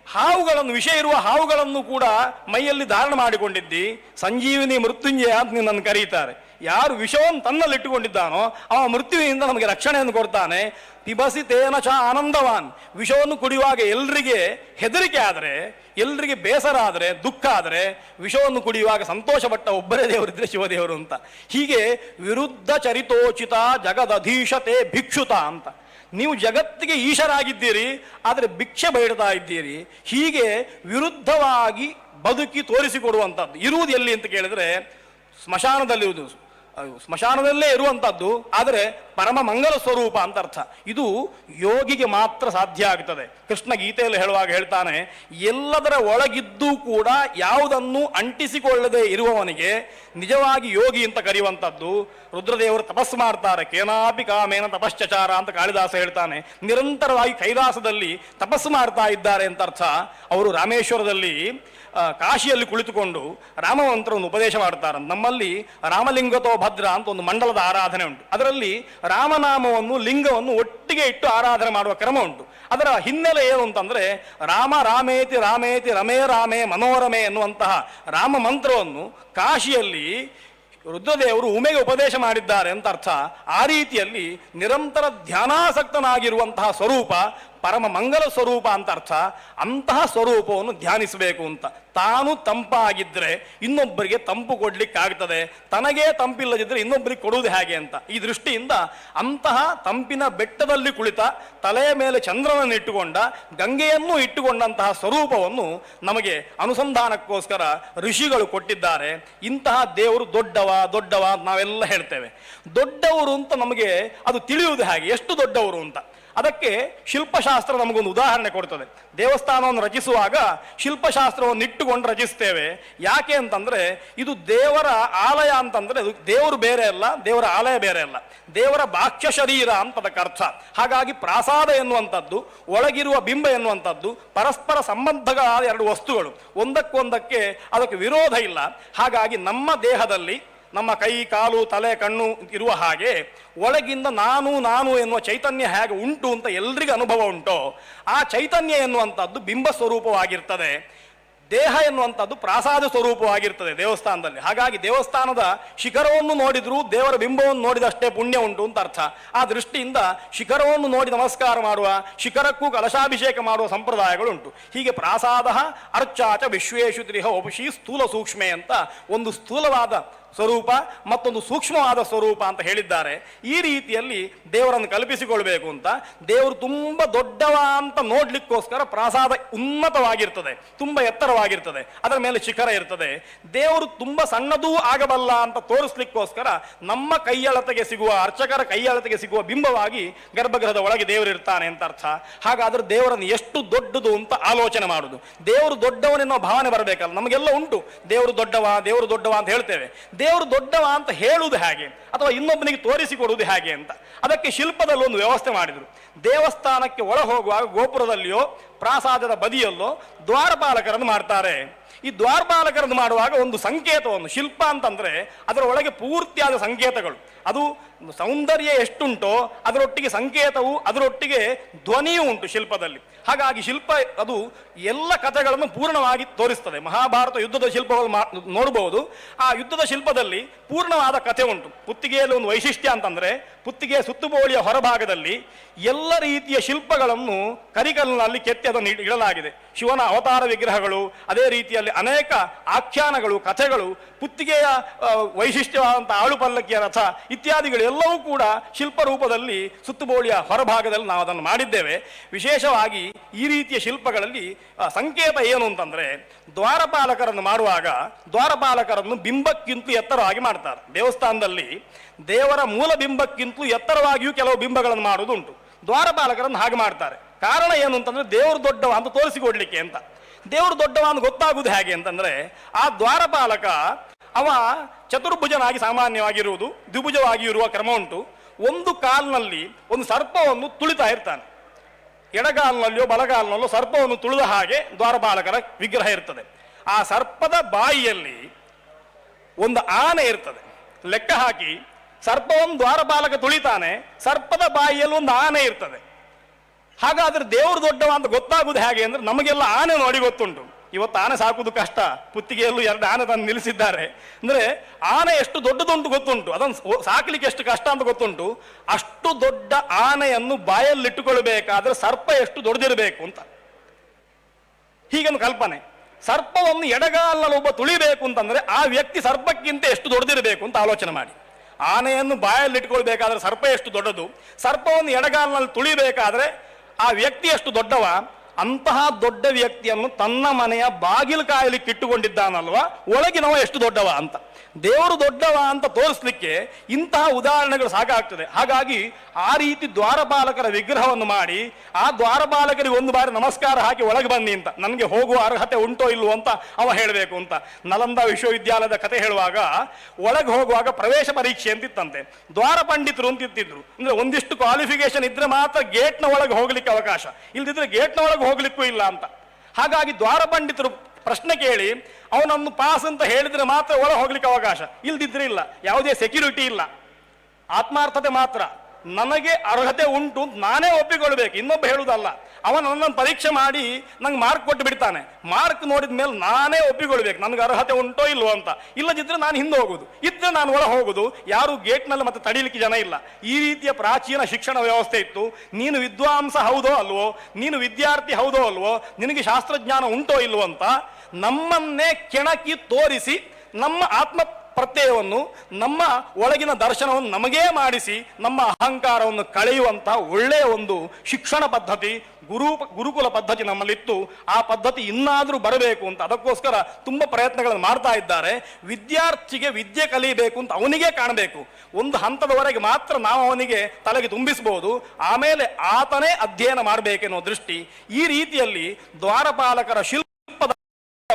ಹಾವುಗಳನ್ನು, ವಿಷ ಇರುವ ಹಾವುಗಳನ್ನು ಕೂಡ ಮೈಯಲ್ಲಿ ಧಾರಣ ಮಾಡಿಕೊಂಡಿದ್ದಿ. ಸಂಜೀವಿನಿ ಮೃತ್ಯುಂಜಯ ಅಂತ ನಿನ್ನನ್ನು ಕರೀತಾರೆ. ಯಾರು ವಿಷವನ್ನು ತನ್ನಲ್ಲಿಟ್ಟುಕೊಂಡಿದ್ದಾನೋ ಅವ ಮೃತ್ಯುವಿನಿಂದ ನಮಗೆ ರಕ್ಷಣೆಯನ್ನು ಕೊಡ್ತಾನೆ. ಪಿಬಸಿ ತೇನ ಚ ಆನಂದವಾನ್. ವಿಷವನ್ನು ಕುಡಿಯುವಾಗ ಎಲ್ರಿಗೆ ಹೆದರಿಕೆ ಆದರೆ, ಎಲ್ರಿಗೆ ಬೇಸರ ಆದರೆ, ದುಃಖ ಆದರೆ, ವಿಷವನ್ನು ಕುಡಿಯುವಾಗ ಸಂತೋಷಪಟ್ಟ ಒಬ್ಬರೇ ದೇವರಿದ್ರೆ ಶಿವದೇವರು ಅಂತ. ಹೀಗೆ ವಿರುದ್ಧ ಚರಿತೋಚಿತ ಜಗದಧೀಶತೆ ಭಿಕ್ಷುತ ಅಂತ. ನೀವು ಜಗತ್ತಿಗೆ ಈಶರಾಗಿದ್ದೀರಿ, ಆದರೆ ಭಿಕ್ಷೆ ಬೇಡ್ತಾ ಇದ್ದೀರಿ. ಹೀಗೆ ವಿರುದ್ಧವಾಗಿ ಬದುಕಿ ತೋರಿಸಿಕೊಡುವಂಥದ್ದು ಇರುವುದು ಎಲ್ಲಿ ಅಂತ ಕೇಳಿದ್ರೆ, ಸ್ಮಶಾನದಲ್ಲಿರುವುದು. ಸ್ಮಶಾನದಲ್ಲೇ ಇರುವಂಥದ್ದು ಆದರೆ ಪರಮ ಮಂಗಲ ಸ್ವರೂಪ ಅಂತ ಅರ್ಥ. ಇದು ಯೋಗಿಗೆ ಮಾತ್ರ ಸಾಧ್ಯ ಆಗ್ತದೆ. ಕೃಷ್ಣ ಗೀತೆಯಲ್ಲಿ ಹೇಳುವಾಗ ಹೇಳ್ತಾನೆ, ಎಲ್ಲದರ ಒಳಗಿದ್ದೂ ಕೂಡ ಯಾವುದನ್ನು ಅಂಟಿಸಿಕೊಳ್ಳದೆ ಇರುವವನಿಗೆ ನಿಜವಾಗಿ ಯೋಗಿ ಅಂತ ಕರೆಯುವಂಥದ್ದು ರುದ್ರದೇವರು ತಪಸ್ಸು ಮಾಡ್ತಾರೆ, ಕೇನಾಪಿ ಕಾಮೇನ ತಪಶ್ಚಚಾರ ಅಂತ ಕಾಳಿದಾಸ ಹೇಳ್ತಾನೆ. ನಿರಂತರವಾಗಿ ಕೈಲಾಸದಲ್ಲಿ ತಪಸ್ಸು ಮಾಡ್ತಾ ಇದ್ದಾರೆ ಅಂತ ಅರ್ಥ. ಅವರು ರಾಮೇಶ್ವರದಲ್ಲಿ ಕಾಶಿಯಲ್ಲಿ ಕುಳಿತುಕೊಂಡು ರಾಮಮಂತ್ರವನ್ನು ಉಪದೇಶ ಮಾಡ್ತಾರೆ ನಮ್ಮಲ್ಲಿ ರಾಮಲಿಂಗತೋ ಭದ್ರ ಅಂತ ಒಂದು ಮಂಡಲದ ಆರಾಧನೆ ಉಂಟು. ಅದರಲ್ಲಿ ರಾಮನಾಮವನ್ನು, ಲಿಂಗವನ್ನು ಒಟ್ಟಿಗೆ ಇಟ್ಟು ಆರಾಧನೆ ಮಾಡುವ ಕ್ರಮ ಉಂಟು. ಅದರ ಹಿನ್ನೆಲೆ ಏನು ಅಂತಂದ್ರೆ ರಾಮ ರಾಮೇತಿ ರಾಮೇತಿ ರಮೇ ರಾಮೇ ಮನೋರಮೆ ಎನ್ನುವಂತಹ ರಾಮ ಮಂತ್ರವನ್ನು ಕಾಶಿಯಲ್ಲಿ ರುದ್ರದೇವರು ಉಮೆಗೆ ಉಪದೇಶ ಮಾಡಿದ್ದಾರೆ ಅಂತ ಅರ್ಥ. ಆ ರೀತಿಯಲ್ಲಿ ನಿರಂತರ ಧ್ಯಾನಾಸಕ್ತನಾಗಿರುವಂತಹ ಸ್ವರೂಪ ಪರಮ ಮಂಗಲ ಸ್ವರೂಪ ಅಂತ ಅರ್ಥ. ಅಂತಹ ಸ್ವರೂಪವನ್ನು ಧ್ಯಾನಿಸಬೇಕು ಅಂತ. ತಾನು ತಂಪಾಗಿದ್ದರೆ ಇನ್ನೊಬ್ಬರಿಗೆ ತಂಪು ಕೊಡ್ಲಿಕ್ಕಾಗ್ತದೆ. ತನಗೇ ತಂಪಿಲ್ಲದಿದ್ದರೆ ಇನ್ನೊಬ್ಬರಿಗೆ ಕೊಡುವುದು ಹೇಗೆ ಅಂತ. ಈ ದೃಷ್ಟಿಯಿಂದ ಅಂತಹ ತಂಪಿನ ಬೆಟ್ಟದಲ್ಲಿ ಕುಳಿತ ತಲೆಯ ಮೇಲೆ ಚಂದ್ರನನ್ನು ಇಟ್ಟುಕೊಂಡ, ಗಂಗೆಯನ್ನು ಇಟ್ಟುಕೊಂಡಂತಹ ಸ್ವರೂಪವನ್ನು ನಮಗೆ ಅನುಸಂಧಾನಕ್ಕೋಸ್ಕರ ಋಷಿಗಳು ಕೊಟ್ಟಿದ್ದಾರೆ. ಇಂತಹ ದೇವರು ದೊಡ್ಡವ ದೊಡ್ಡವ ನಾವೆಲ್ಲ ಹೇಳ್ತೇವೆ. ದೊಡ್ಡವರು ಅಂತ ನಮಗೆ ಅದು ತಿಳಿಯುವುದು ಹೇಗೆ? ಎಷ್ಟು ದೊಡ್ಡವರು ಅಂತ. ಅದಕ್ಕೆ ಶಿಲ್ಪಶಾಸ್ತ್ರ ನಮಗೊಂದು ಉದಾಹರಣೆ ಕೊಡ್ತದೆ. ದೇವಸ್ಥಾನವನ್ನು ರಚಿಸುವಾಗ ಶಿಲ್ಪಶಾಸ್ತ್ರವನ್ನು ಇಟ್ಟುಕೊಂಡು ರಚಿಸ್ತೇವೆ. ಯಾಕೆ ಅಂತಂದರೆ ಇದು ದೇವರ ಆಲಯ ಅಂತಂದರೆ ಅದು ದೇವರು ಬೇರೆ ಅಲ್ಲ, ದೇವರ ಆಲಯ ಬೇರೆ ಅಲ್ಲ. ದೇವರ ಬಾಹ್ಯ ಶರೀರ ಅಂತ ಅದಕ್ಕೆ ಅರ್ಥ. ಹಾಗಾಗಿ ಪ್ರಾಸಾದ ಎನ್ನುವಂಥದ್ದು, ಒಳಗಿರುವ ಬಿಂಬ ಎನ್ನುವಂಥದ್ದು, ಪರಸ್ಪರ ಸಂಬಂಧಗಳಾದ ಎರಡು ವಸ್ತುಗಳು. ಒಂದಕ್ಕೊಂದಕ್ಕೆ ಅದಕ್ಕೆ ವಿರೋಧ ಇಲ್ಲ. ಹಾಗಾಗಿ ನಮ್ಮ ದೇಹದಲ್ಲಿ ನಮ್ಮ ಕೈ, ಕಾಲು, ತಲೆ, ಕಣ್ಣು ಇರುವ ಹಾಗೆ ಒಳಗಿಂದ ನಾನು ನಾನು ಎನ್ನುವ ಚೈತನ್ಯ ಹೇಗೆ ಉಂಟು ಅಂತ ಎಲ್ರಿಗೂ ಅನುಭವ ಉಂಟೋ, ಆ ಚೈತನ್ಯ ಎನ್ನುವಂಥದ್ದು ಬಿಂಬ ಸ್ವರೂಪವಾಗಿರ್ತದೆ. ದೇಹ ಎನ್ನುವಂಥದ್ದು ಪ್ರಾಸಾದ ಸ್ವರೂಪವಾಗಿರ್ತದೆ ದೇವಸ್ಥಾನದಲ್ಲಿ. ಹಾಗಾಗಿ ದೇವಸ್ಥಾನದ ಶಿಖರವನ್ನು ನೋಡಿದರೂ ದೇವರ ಬಿಂಬವನ್ನು ನೋಡಿದಷ್ಟೇ ಪುಣ್ಯ ಉಂಟು ಅಂತ ಅರ್ಥ. ಆ ದೃಷ್ಟಿಯಿಂದ ಶಿಖರವನ್ನು ನೋಡಿ ನಮಸ್ಕಾರ ಮಾಡುವ, ಶಿಖರಕ್ಕೂ ಕಲಶಾಭಿಷೇಕ ಮಾಡುವ ಸಂಪ್ರದಾಯಗಳುಂಟು ಹೀಗೆ ಪ್ರಾಸಾದ ಅರ್ಚಾಚ ವಿಶ್ವೇಶು ತ್ರಿಹ ಓಪಶಿ ಸ್ಥೂಲ ಸೂಕ್ಷ್ಮೆ ಅಂತ ಒಂದು ಸ್ಥೂಲವಾದ ಸ್ವರೂಪ, ಮತ್ತೊಂದು ಸೂಕ್ಷ್ಮವಾದ ಸ್ವರೂಪ ಅಂತ ಹೇಳಿದ್ದಾರೆ. ಈ ರೀತಿಯಲ್ಲಿ ದೇವರನ್ನು ಕಲ್ಪಿಸಿಕೊಳ್ಬೇಕು ಅಂತ ದೇವರು ತುಂಬ ದೊಡ್ಡವ ಅಂತ ನೋಡ್ಲಿಕ್ಕೋಸ್ಕರ ಪ್ರಾಸಾದ ಉನ್ನತವಾಗಿರ್ತದೆ, ತುಂಬ ಎತ್ತರವಾಗಿರ್ತದೆ, ಅದರ ಮೇಲೆ ಶಿಖರ ಇರ್ತದೆ. ದೇವರು ತುಂಬ ಸಣ್ಣದೂ ಆಗಬಲ್ಲ ಅಂತ ತೋರಿಸ್ಲಿಕ್ಕೋಸ್ಕರ ನಮ್ಮ ಕೈಯಳತೆಗೆ ಸಿಗುವ, ಅರ್ಚಕರ ಕೈಯಳತೆಗೆ ಸಿಗುವ ಬಿಂಬವಾಗಿ ಗರ್ಭಗೃಹದ ಒಳಗೆ ದೇವರು ಇರ್ತಾನೆ ಅಂತ ಅರ್ಥ. ಹಾಗಾದ್ರೆ ದೇವರನ್ನು ಎಷ್ಟು ದೊಡ್ಡದು ಅಂತ ಆಲೋಚನೆ ಮಾಡುದು. ದೇವರು ದೊಡ್ಡವನೆನ್ನೋ ಭಾವನೆ ಬರಬೇಕಲ್ಲ, ನಮಗೆಲ್ಲ ಉಂಟು. ದೇವರು ದೊಡ್ಡವ ದೇವರು ದೊಡ್ಡವ ಅಂತ ಹೇಳ್ತೇವೆ. ದೇವರು ದೊಡ್ಡವ ಅಂತ ಹೇಳುವುದು ಹೇಗೆ? ಅಥವಾ ಇನ್ನೊಬ್ಬನಿಗೆ ತೋರಿಸಿಕೊಡುವುದು ಹೇಗೆ ಅಂತ. ಅದಕ್ಕೆ ಶಿಲ್ಪದಲ್ಲಿ ಒಂದು ವ್ಯವಸ್ಥೆ ಮಾಡಿದರು. ದೇವಸ್ಥಾನಕ್ಕೆ ಒಳ ಹೋಗುವಾಗ ಗೋಪುರದಲ್ಲಿಯೋ, ಪ್ರಾಸಾದದ ಬದಿಯಲ್ಲೋ ದ್ವಾರಪಾಲಕರನ್ನು ಮಾಡ್ತಾರೆ. ಈ ದ್ವಾರಪಾಲಕರನ್ನು ಮಾಡುವಾಗ ಒಂದು ಸಂಕೇತವನ್ನು, ಶಿಲ್ಪ ಅಂತಂದರೆ ಅದರ ಒಳಗೆ ಪೂರ್ತಿಯಾದ ಸಂಕೇತಗಳು. ಅದು ಸೌಂದರ್ಯ ಎಷ್ಟುಂಟೋ ಅದರೊಟ್ಟಿಗೆ ಸಂಕೇತವು, ಅದರೊಟ್ಟಿಗೆ ಧ್ವನಿಯೂ ಉಂಟು ಶಿಲ್ಪದಲ್ಲಿ. ಹಾಗಾಗಿ ಶಿಲ್ಪ ಅದು ಎಲ್ಲ ಕಥೆಗಳನ್ನು ಪೂರ್ಣವಾಗಿ ತೋರಿಸ್ತದೆ. ಮಹಾಭಾರತ ಯುದ್ಧದ ಶಿಲ್ಪಗಳು ನೋಡಬಹುದು ಆ ಯುದ್ಧದ ಶಿಲ್ಪದಲ್ಲಿ ಪೂರ್ಣವಾದ ಕಥೆ ಉಂಟು. ಪುತ್ತಿಗೆಯಲ್ಲಿ ಒಂದು ವೈಶಿಷ್ಟ್ಯ ಅಂತಂದರೆ, ಪುತ್ತಿಗೆಯ ಸುತ್ತುಬೋಳಿಯ ಹೊರಭಾಗದಲ್ಲಿ ಎಲ್ಲ ರೀತಿಯ ಶಿಲ್ಪಗಳನ್ನು ಕರಿಕಲ್ಲಿನಲ್ಲಿ ಕೆತ್ತಿ ಅದನ್ನು ಇಡಲಾಗಿದೆ. ಶಿವನ ಅವತಾರ ವಿಗ್ರಹಗಳು, ಅದೇ ರೀತಿಯಲ್ಲಿ ಅನೇಕ ಆಖ್ಯಾನಗಳು, ಕಥೆಗಳು ಪುತ್ತಿಗೆಯ ವೈಶಿಷ್ಟ್ಯವಾದಂಥ ಆಳು ಪಲ್ಲಕ್ಕಿಯ ರಥ ಇತ್ಯಾದಿಗಳೆಲ್ಲವೂ ಕೂಡ ಶಿಲ್ಪ ರೂಪದಲ್ಲಿ ಸುತ್ತುಬೋಳಿಯ ಹೊರಭಾಗದಲ್ಲಿ ನಾವು ಅದನ್ನು ಮಾಡಿದ್ದೇವೆ. ವಿಶೇಷವಾಗಿ ಈ ರೀತಿಯ ಶಿಲ್ಪಗಳಲ್ಲಿ ಸಂಕೇತ ಏನು ಅಂತಂದರೆ ದ್ವಾರಪಾಲಕರನ್ನು ಮಾಡುವಾಗ ದ್ವಾರಪಾಲಕರನ್ನು ಬಿಂಬಕ್ಕಿಂತಲೂ ಎತ್ತರವಾಗಿ ಮಾಡ್ತಾರೆ. ದೇವಸ್ಥಾನದಲ್ಲಿ ದೇವರ ಮೂಲ ಬಿಂಬಕ್ಕಿಂತಲೂ ಎತ್ತರವಾಗಿಯೂ ಕೆಲವು ಬಿಂಬಗಳನ್ನು ಮಾಡುವುದುಂಟು. ದ್ವಾರಪಾಲಕರನ್ನು ಹಾಗೆ ಮಾಡ್ತಾರೆ. ಕಾರಣ ಏನು ಅಂತಂದರೆ ದೇವರು ದೊಡ್ಡವ ಅಂತ ತೋರಿಸಿಕೊಡ್ಲಿಕ್ಕೆ ಅಂತ. ದೇವರು ದೊಡ್ಡವನು ಗೊತ್ತಾಗುವುದು ಹೇಗೆ ಅಂತಂದ್ರೆ, ಆ ದ್ವಾರಪಾಲಕ ಅವ ಚತುರ್ಭುಜನಾಗಿ ಸಾಮಾನ್ಯವಾಗಿರುವುದು, ದ್ವಿಭುಜವಾಗಿ ಇರುವ ಕ್ರಮ ಉಂಟು. ಒಂದು ಕಾಲ್ನಲ್ಲಿ ಒಂದು ಸರ್ಪವನ್ನು ತುಳಿತಾ ಇರ್ತಾನೆ. ಎಡಗಾಲ್ನಲ್ಲಿಯೋ ಬಲಗಾಲ್ನಲ್ಲೋ ಸರ್ಪವನ್ನು ತುಳಿದ ಹಾಗೆ ದ್ವಾರಪಾಲಕರ ವಿಗ್ರಹ ಇರ್ತದೆ. ಆ ಸರ್ಪದ ಬಾಯಿಯಲ್ಲಿ ಒಂದು ಆನೆ ಇರ್ತದೆ. ಲೆಕ್ಕ ಹಾಕಿ, ಸರ್ಪವನ್ನು ದ್ವಾರಪಾಲಕ ತುಳಿತಾನೆ, ಸರ್ಪದ ಬಾಯಿಯಲ್ಲಿ ಒಂದು ಆನೆ ಇರ್ತದೆ. ಹಾಗಾದ್ರೆ ದೇವರು ದೊಡ್ಡವ ಅಂತ ಗೊತ್ತಾಗುದು ಹೇಗೆ ಅಂದ್ರೆ ನಮಗೆಲ್ಲ ಆನೆ ನೋಡಿ ಗೊತ್ತುಂಟು. ಇವತ್ತು ಆನೆ ಸಾಕುದು ಕಷ್ಟ. ಪುತ್ತಿಗೆಯಲ್ಲೂ ಎರಡು ಆನೆ ತಂದು ನಿಲ್ಲಿಸಿದ್ದಾರೆ. ಅಂದ್ರೆ ಆನೆ ಎಷ್ಟು ದೊಡ್ಡದುಂಟು ಗೊತ್ತುಂಟು. ಅದನ್ನು ಸಾಕಲಿಕ್ಕೆ ಎಷ್ಟು ಕಷ್ಟ ಅಂತ ಗೊತ್ತುಂಟು. ಅಷ್ಟು ದೊಡ್ಡ ಆನೆಯನ್ನು ಬಾಯಲ್ಲಿಟ್ಟುಕೊಳ್ಬೇಕಾದ್ರೆ ಸರ್ಪ ಎಷ್ಟು ದೊಡ್ಡದಿರಬೇಕು ಅಂತ. ಹೀಗೊಂದು ಕಲ್ಪನೆ. ಸರ್ಪವನ್ನು ಎಡಗಾಲಲ್ಲಿ ಒಬ್ಬ ತುಳಿಬೇಕು ಅಂತಂದ್ರೆ ಆ ವ್ಯಕ್ತಿ ಸರ್ಪಕ್ಕಿಂತ ಎಷ್ಟು ದೊಡ್ಡದಿರಬೇಕು ಅಂತ ಆಲೋಚನೆ ಮಾಡಿ. ಆನೆಯನ್ನು ಬಾಯಲ್ಲಿ ಇಟ್ಕೊಳ್ಬೇಕಾದ್ರೆ ಸರ್ಪ ಎಷ್ಟು ದೊಡ್ಡದು. ಸರ್ಪವನ್ನು ಎಡಗಾಲಿನಲ್ಲಿ ತುಳಿಬೇಕಾದ್ರೆ ಆ ವ್ಯಕ್ತಿ ಎಷ್ಟು ದೊಡ್ಡವ? ಅಂತಹ ದೊಡ್ಡ ವ್ಯಕ್ತಿಯನ್ನು ತನ್ನ ಮನೆಯ ಬಾಗಿಲು ಕಾಯಲಿಕ್ಕೆ ಇಟ್ಟುಕೊಂಡಿದ್ದಾನಲ್ವ? ಒಳಗಿನವ ಎಷ್ಟು ದೊಡ್ಡವ ಅಂತ. ದೇವರು ದೊಡ್ಡವ ಅಂತ ತೋರಿಸ್ಲಿಕ್ಕೆ ಇಂತಹ ಉದಾಹರಣೆಗಳು ಸಾಕಾಗ್ತದೆ ಹಾಗಾಗಿ ಆ ರೀತಿ ದ್ವಾರಪಾಲಕರ ವಿಗ್ರಹವನ್ನು ಮಾಡಿ, ಆ ದ್ವಾರಪಾಲಕರಿಗೆ ಒಂದು ಬಾರಿ ನಮಸ್ಕಾರ ಹಾಕಿ ಒಳಗೆ ಬನ್ನಿ ಅಂತ. ನನಗೆ ಹೋಗುವ ಅರ್ಹತೆ ಉಂಟೋ ಇಲ್ವೋ ಅಂತ ಅವ ಹೇಳಬೇಕು ಅಂತ. ನಲಂದ ವಿಶ್ವವಿದ್ಯಾಲಯದ ಕತೆ ಹೇಳುವಾಗ ಒಳಗೆ ಹೋಗುವಾಗ ಪ್ರವೇಶ ಪರೀಕ್ಷೆ ಅಂತಿತ್ತಂತೆ. ದ್ವಾರ ಪಂಡಿತರು ಅಂತ ಇತ್ತಿದ್ರು ಅಂದ್ರೆ ಒಂದಿಷ್ಟು ಕ್ವಾಲಿಫಿಕೇಶನ್ ಇದ್ರೆ ಮಾತ್ರ ಗೇಟ್ನ ಒಳಗೆ ಹೋಗ್ಲಿಕ್ಕೆ ಅವಕಾಶ. ಇಲ್ದಿದ್ರೆ ಗೇಟ್ನ ಒಳಗೆ ಹೋಗ್ಲಿಕ್ಕೂ ಇಲ್ಲ ಅಂತ. ಹಾಗಾಗಿ ದ್ವಾರ ಪಂಡಿತರು ಪ್ರಶ್ನೆ ಕೇಳಿ, ಅವನನ್ನು ಪಾಸ್ ಅಂತ ಹೇಳಿದ್ರೆ ಮಾತ್ರ ಒಳ ಹೋಗ್ಲಿಕ್ಕೆ ಅವಕಾಶ. ಇಲ್ದಿದ್ರೆ ಇಲ್ಲ. ಯಾವುದೇ ಸೆಕ್ಯೂರಿಟಿ ಇಲ್ಲ. ಆತ್ಮಾರ್ಥತೆ ಮಾತ್ರ. ನನಗೆ ಅರ್ಹತೆ ಉಂಟು ನಾನೇ ಒಪ್ಪಿಕೊಳ್ಬೇಕು. ಇನ್ನೊಬ್ಬ ಹೇಳುವುದಲ್ಲ ಅವ ನನ್ನನ್ನು ಪರೀಕ್ಷೆ ಮಾಡಿ ನಂಗೆ ಮಾರ್ಕ್ ಕೊಟ್ಟು ಬಿಡ್ತಾನೆ. ಮಾರ್ಕ್ ನೋಡಿದ ಮೇಲೆ ನಾನೇ ಒಪ್ಪಿಕೊಳ್ಬೇಕು. ನನಗೆ ಅರ್ಹತೆ ಉಂಟೋ ಇಲ್ವೋ ಅಂತ. ಇಲ್ಲದಿದ್ರೆ ನಾನು ಹಿಂದೆ ಹೋಗುದು. ಇದ್ರೆ ನಾನು ಒಳ ಹೋಗುದು. ಯಾರು ಗೇಟ್ನಲ್ಲಿ ಮತ್ತೆ ತಡೀಲಿಕ್ಕೆ ಜನ ಇಲ್ಲ. ಈ ರೀತಿಯ ಪ್ರಾಚೀನ ಶಿಕ್ಷಣ ವ್ಯವಸ್ಥೆ ಇತ್ತು. ನೀನು ವಿದ್ವಾಂಸ ಹೌದೋ ಅಲ್ವೋ? ನೀನು ವಿದ್ಯಾರ್ಥಿ ಹೌದೋ ಅಲ್ವೋ? ನಿನಗೆ ಶಾಸ್ತ್ರಜ್ಞಾನ ಉಂಟೋ ಇಲ್ವೋ ಅಂತ ನಮ್ಮನ್ನೇ ಕೆಣಕಿ ತೋರಿಸಿ ನಮ್ಮ ಆತ್ಮ ಪ್ರತ್ಯಯವನ್ನು, ನಮ್ಮ ಒಳಗಿನ ದರ್ಶನವನ್ನು ನಮಗೇ ಮಾಡಿಸಿ, ನಮ್ಮ ಅಹಂಕಾರವನ್ನು ಕಳೆಯುವಂತ ಒಳ್ಳೆಯ ಒಂದು ಶಿಕ್ಷಣ ಪದ್ಧತಿ, ಗುರು ಗುರುಕುಲ ಪದ್ಧತಿ ನಮ್ಮಲ್ಲಿತ್ತು. ಆ ಪದ್ಧತಿ ಇನ್ನಾದರೂ ಬರಬೇಕು ಅಂತ ಅದಕ್ಕೋಸ್ಕರ ತುಂಬ ಪ್ರಯತ್ನಗಳನ್ನು ಮಾಡ್ತಾ ಇದ್ದಾರೆ. ವಿದ್ಯಾರ್ಥಿಗೆ ವಿದ್ಯೆ ಕಲಿಯಬೇಕು ಅಂತ ಅವನಿಗೆ ಕಾಣಬೇಕು. ಒಂದು ಹಂತದವರೆಗೆ ಮಾತ್ರ ನಾವು ಅವನಿಗೆ ತಲೆಗೆ ತುಂಬಿಸಬಹುದು ಆಮೇಲೆ ಆತನೇ ಅಧ್ಯಯನ ಮಾಡಬೇಕೆನ್ನುವ ದೃಷ್ಟಿ. ಈ ರೀತಿಯಲ್ಲಿ ದ್ವಾರಪಾಲಕರ ಶಿಲ್ಪದ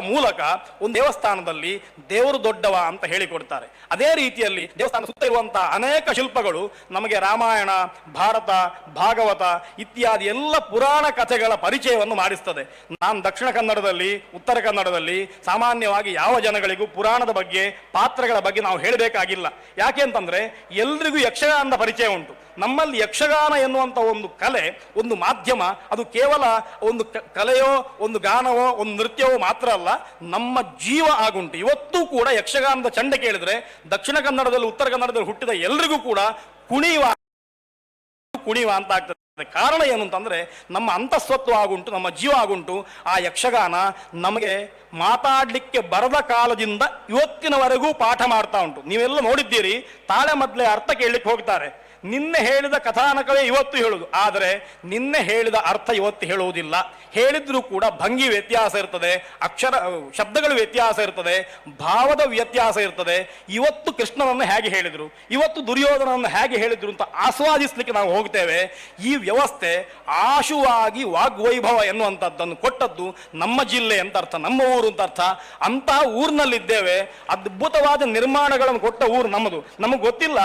ಮೂಲಕ ಒಂದು ದೇವಸ್ಥಾನದಲ್ಲಿ ದೇವರು ದೊಡ್ಡವ ಅಂತ ಹೇಳಿಕೊಡ್ತಾರೆ. ಅದೇ ರೀತಿಯಲ್ಲಿ ದೇವಸ್ಥಾನ ಸುತ್ತ ಇರುವಂತಹ ಅನೇಕ ಶಿಲ್ಪಗಳು ನಮಗೆ ರಾಮಾಯಣ, ಭಾರತ, ಭಾಗವತ ಇತ್ಯಾದಿ ಎಲ್ಲ ಪುರಾಣ ಕಥೆಗಳ ಪರಿಚಯವನ್ನು ಮಾಡಿಸ್ತದೆ. ನಾನು ದಕ್ಷಿಣ ಕನ್ನಡದಲ್ಲಿ, ಉತ್ತರ ಕನ್ನಡದಲ್ಲಿ ಸಾಮಾನ್ಯವಾಗಿ ಯಾವ ಜನಗಳಿಗೂ ಪುರಾಣದ ಬಗ್ಗೆ, ಪಾತ್ರಗಳ ಬಗ್ಗೆ ನಾವು ಹೇಳಬೇಕಾಗಿಲ್ಲ. ಯಾಕೆ ಅಂತಂದ್ರೆ ಎಲ್ರಿಗೂ ಯಕ್ಷಗಾನದ ಪರಿಚಯ ಉಂಟು. ನಮ್ಮಲ್ಲಿ ಯಕ್ಷಗಾನ ಎನ್ನುವಂಥ ಒಂದು ಕಲೆ, ಒಂದು ಮಾಧ್ಯಮ, ಅದು ಕೇವಲ ಒಂದು ಕಲೆಯೋ, ಒಂದು ಗಾನವೋ, ಒಂದು ನೃತ್ಯವೋ ಮಾತ್ರ ಅಲ್ಲ. ನಮ್ಮ ಜೀವ ಆಗುಂಟು. ಇವತ್ತೂ ಕೂಡ ಯಕ್ಷಗಾನದ ಚಂಡ ಕೇಳಿದ್ರೆ ದಕ್ಷಿಣ ಕನ್ನಡದಲ್ಲಿ, ಉತ್ತರ ಕನ್ನಡದಲ್ಲಿ ಹುಟ್ಟಿದ ಎಲ್ರಿಗೂ ಕೂಡ ಕುಣಿಯುವ ಕುಣಿವ ಅಂತ ಆಗ್ತದೆ. ಕಾರಣ ಏನು ಅಂತಂದ್ರೆ ನಮ್ಮ ಅಂತಸ್ತತ್ವ ಆಗುಂಟು, ನಮ್ಮ ಜೀವ ಆಗುಂಟು. ಆ ಯಕ್ಷಗಾನ ನಮಗೆ ಮಾತಾಡ್ಲಿಕ್ಕೆ ಬರದ ಕಾಲದಿಂದ ಇವತ್ತಿನವರೆಗೂ ಪಾಠ ಮಾಡ್ತಾ ಉಂಟು. ನೀವೆಲ್ಲ ನೋಡಿದ್ದೀರಿ, ತಾಳೆ ಮೊದಲೇ ಅರ್ಥ ಕೇಳಲಿಕ್ಕೆ ಹೋಗ್ತಾರೆ. ನಿನ್ನೆ ಹೇಳಿದ ಕಥಾನಕವೇ ಇವತ್ತು ಹೇಳುದು. ಆದರೆ ನಿನ್ನೆ ಹೇಳಿದ ಅರ್ಥ ಇವತ್ತು ಹೇಳುವುದಿಲ್ಲ. ಹೇಳಿದ್ರೂ ಕೂಡ ಭಂಗಿ ವ್ಯತ್ಯಾಸ ಇರ್ತದೆ, ಅಕ್ಷರ ಶಬ್ದಗಳು ವ್ಯತ್ಯಾಸ ಇರ್ತದೆ, ಭಾವದ ವ್ಯತ್ಯಾಸ ಇರ್ತದೆ. ಇವತ್ತು ಕೃಷ್ಣನನ್ನು ಹೇಗೆ ಹೇಳಿದರು, ಇವತ್ತು ದುರ್ಯೋಧನನ್ನು ಹೇಗೆ ಹೇಳಿದರು ಅಂತ ಆಸ್ವಾದಿಸ್ಲಿಕ್ಕೆ ನಾವು ಹೋಗ್ತೇವೆ. ಈ ವ್ಯವಸ್ಥೆ ಆಶುವಾಗಿ ವಾಗ್ವೈಭವ ಎನ್ನುವಂಥದ್ದನ್ನು ಕೊಟ್ಟದ್ದು ನಮ್ಮ ಜಿಲ್ಲೆ ಅಂತ ಅರ್ಥ, ನಮ್ಮ ಊರು ಅಂತ ಅರ್ಥ. ಅಂತಹ ಊರಿನಲ್ಲಿದ್ದೇವೆ. ಅದ್ಭುತವಾದ ನಿರ್ಮಾಣಗಳನ್ನು ಕೊಟ್ಟ ಊರು ನಮ್ಮದು. ನಮಗೆ ಗೊತ್ತಿಲ್ಲ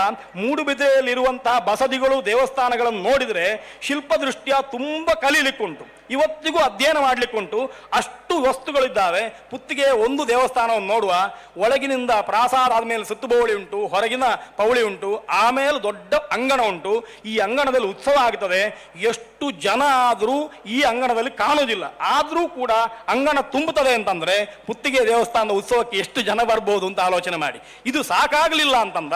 ಮೂಡುಬಿದಿರೆಯಲ್ಲಿರುವಂತಹ ಬಸದಿಗಳು ದೇವಸ್ಥಾನಗಳನ್ನು ನೋಡಿದರೆ ಶಿಲ್ಪ ದೃಷ್ಟಿಯ ತುಂಬ ಕಲೀಲಿಕ್ಕುಂಟು. ಇವತ್ತಿಗೂ ಅಧ್ಯಯನ ಮಾಡಲಿಕ್ಕುಂಟು. ಅಷ್ಟು ವಸ್ತುಗಳಿದ್ದಾವೆ. ಪುತ್ತಿಗೆ ಒಂದು ದೇವಸ್ಥಾನವನ್ನು ನೋಡುವ. ಒಳಗಿನಿಂದ ಪ್ರಾಸಾದ ಆದಮೇಲೆ ಸುತ್ತುಬೌಳಿ ಉಂಟು, ಹೊರಗಿನ ಪೌಳಿ ಉಂಟು, ಆಮೇಲೆ ದೊಡ್ಡ ಅಂಗಣ ಉಂಟು. ಈ ಅಂಗಣದಲ್ಲಿ ಉತ್ಸವ ಆಗ್ತದೆ. ಎಷ್ಟು ಜನ ಆದರೂ ಈ ಅಂಗಣದಲ್ಲಿ ಕಾಣುವುದಿಲ್ಲ. ಆದರೂ ಕೂಡ ಅಂಗಣ ತುಂಬುತ್ತದೆ ಅಂತಂದರೆ ಪುತ್ತಿಗೆ ದೇವಸ್ಥಾನದ ಉತ್ಸವಕ್ಕೆ ಎಷ್ಟು ಜನ ಬರ್ಬೋದು ಅಂತ ಆಲೋಚನೆ ಮಾಡಿ. ಇದು ಸಾಕಾಗಲಿಲ್ಲ ಅಂತಂದ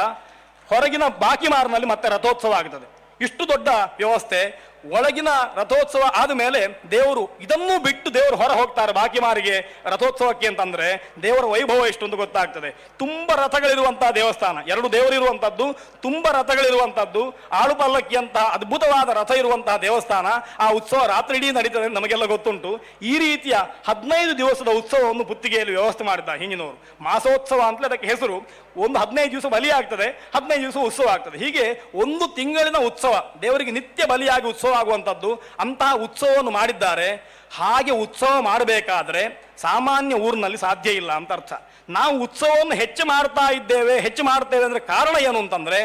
ಹೊರಗಿನ ಬಾಕಿಮಾರ್ನಲ್ಲಿ ಮತ್ತೆ ರಥೋತ್ಸವ ಆಗ್ತದೆ. ಇಷ್ಟು ದೊಡ್ಡ ವ್ಯವಸ್ಥೆ, ಒಳಗಿನ ರಥೋತ್ಸವ ಆದ ಮೇಲೆ ದೇವರು ಇದನ್ನೂ ಬಿಟ್ಟು ದೇವರು ಹೊರ ಹೋಗ್ತಾರೆ ಬಾಕಿಮಾರಿಗೆ ರಥೋತ್ಸವಕ್ಕೆ ಅಂತಂದ್ರೆ ದೇವರ ವೈಭವ ಎಷ್ಟು ಅಂತ ಗೊತ್ತಾಗ್ತದೆ. ತುಂಬ ರಥಗಳಿರುವಂತಹ ದೇವಸ್ಥಾನ, ಎರಡು ದೇವರು ದೇವರಿರುವಂತದ್ದು, ತುಂಬ ರಥಗಳಿರುವಂತದ್ದು ಆಳು ಪಲ್ಲಕ್ಕಿ ಅಂತ ಅದ್ಭುತವಾದ ರಥ ಇರುವಂತಹ ದೇವಸ್ಥಾನ, ಆ ಉತ್ಸವ ರಾತ್ರಿ ಇಡೀ ನಡೀತದೆ ನಮಗೆಲ್ಲ ಗೊತ್ತುಂಟು. ಈ ರೀತಿಯ ಹದಿನೈದು ದಿವಸದ ಉತ್ಸವವನ್ನು ಪುತ್ತಿಗೆಯಲ್ಲಿ ವ್ಯವಸ್ಥೆ ಮಾಡಿದ್ದ ಹಿಂದಿನವರು. ಮಾಸೋತ್ಸವ ಅಂತಲೇ ಅದಕ್ಕೆ ಹೆಸರು. ಒಂದು ಹದಿನೈದು ದಿವಸ ಬಲಿ ಆಗ್ತದೆ, ಹದಿನೈದು ದಿವಸ ಉತ್ಸವ ಆಗ್ತದೆ. ಹೀಗೆ ಒಂದು ತಿಂಗಳಿನ ಉತ್ಸವ, ದೇವರಿಗೆ ನಿತ್ಯ ಬಲಿಯಾಗಿ ಉತ್ಸವ ಆಗುವಂಥದ್ದು, ಅಂತಹ ಉತ್ಸವವನ್ನು ಮಾಡಿದ್ದಾರೆ. ಹಾಗೆ ಉತ್ಸವ ಮಾಡಬೇಕಾದ್ರೆ ಸಾಮಾನ್ಯ ಊರಿನಲ್ಲಿ ಸಾಧ್ಯ ಇಲ್ಲ ಅಂತ ಅರ್ಥ. ನಾವು ಉತ್ಸವವನ್ನು ಹೆಚ್ಚು ಮಾಡ್ತಾ ಇದ್ದೇವೆ, ಹೆಚ್ಚು ಮಾಡ್ತೇವೆ ಅಂದರೆ ಕಾರಣ ಏನು ಅಂತಂದರೆ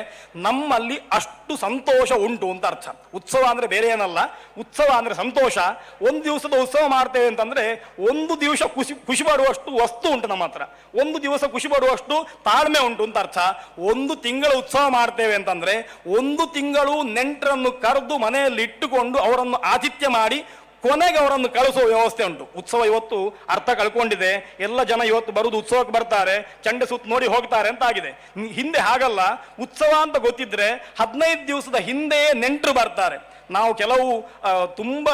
ನಮ್ಮಲ್ಲಿ ಅಷ್ಟು ಸಂತೋಷ ಉಂಟು ಅಂತ ಅರ್ಥ. ಉತ್ಸವ ಅಂದರೆ ಬೇರೆ ಏನಲ್ಲ, ಉತ್ಸವ ಅಂದರೆ ಸಂತೋಷ. ಒಂದು ದಿವಸದ ಉತ್ಸವ ಮಾಡ್ತೇವೆ ಅಂತಂದರೆ ಒಂದು ದಿವಸ ಖುಷಿ ಖುಷಿ ಪಡುವಷ್ಟು ವಸ್ತು ಉಂಟು ನಮ್ಮ ಹತ್ರ. ಒಂದು ದಿವಸ ಖುಷಿ ಪಡುವಷ್ಟು ತಾಳ್ಮೆ ಉಂಟು ಅಂತ ಅರ್ಥ. ಒಂದು ತಿಂಗಳ ಉತ್ಸವ ಮಾಡ್ತೇವೆ ಅಂತಂದರೆ ಒಂದು ತಿಂಗಳು ನೆಂಟರನ್ನು ಕರೆದು ಮನೆಯಲ್ಲಿ ಇಟ್ಟುಕೊಂಡು ಅವರನ್ನು ಆತಿಥ್ಯ ಮಾಡಿ ಕೊನೆಗೆ ಅವರನ್ನು ಕಳಿಸುವ ವ್ಯವಸ್ಥೆ ಉಂಟು. ಉತ್ಸವ ಇವತ್ತು ಅರ್ಥ ಕಳ್ಕೊಂಡಿದೆ. ಎಲ್ಲ ಜನ ಇವತ್ತು ಬರುದು ಉತ್ಸವಕ್ಕೆ ಬರ್ತಾರೆ. ಚಂಡ ಸುತ್ತ ನೋಡಿ ಹೋಗ್ತಾರೆ ಅಂತ ಆಗಿದೆ. ಹಿಂದೆ ಹಾಗಲ್ಲ. ಉತ್ಸವ ಅಂತ ಗೊತ್ತಿದ್ರೆ ಹದಿನೈದು ದಿವಸದ ಹಿಂದೆಯೇ ನೆಂಟರು ಬರ್ತಾರೆ. ನಾವು ಕೆಲವು ತುಂಬ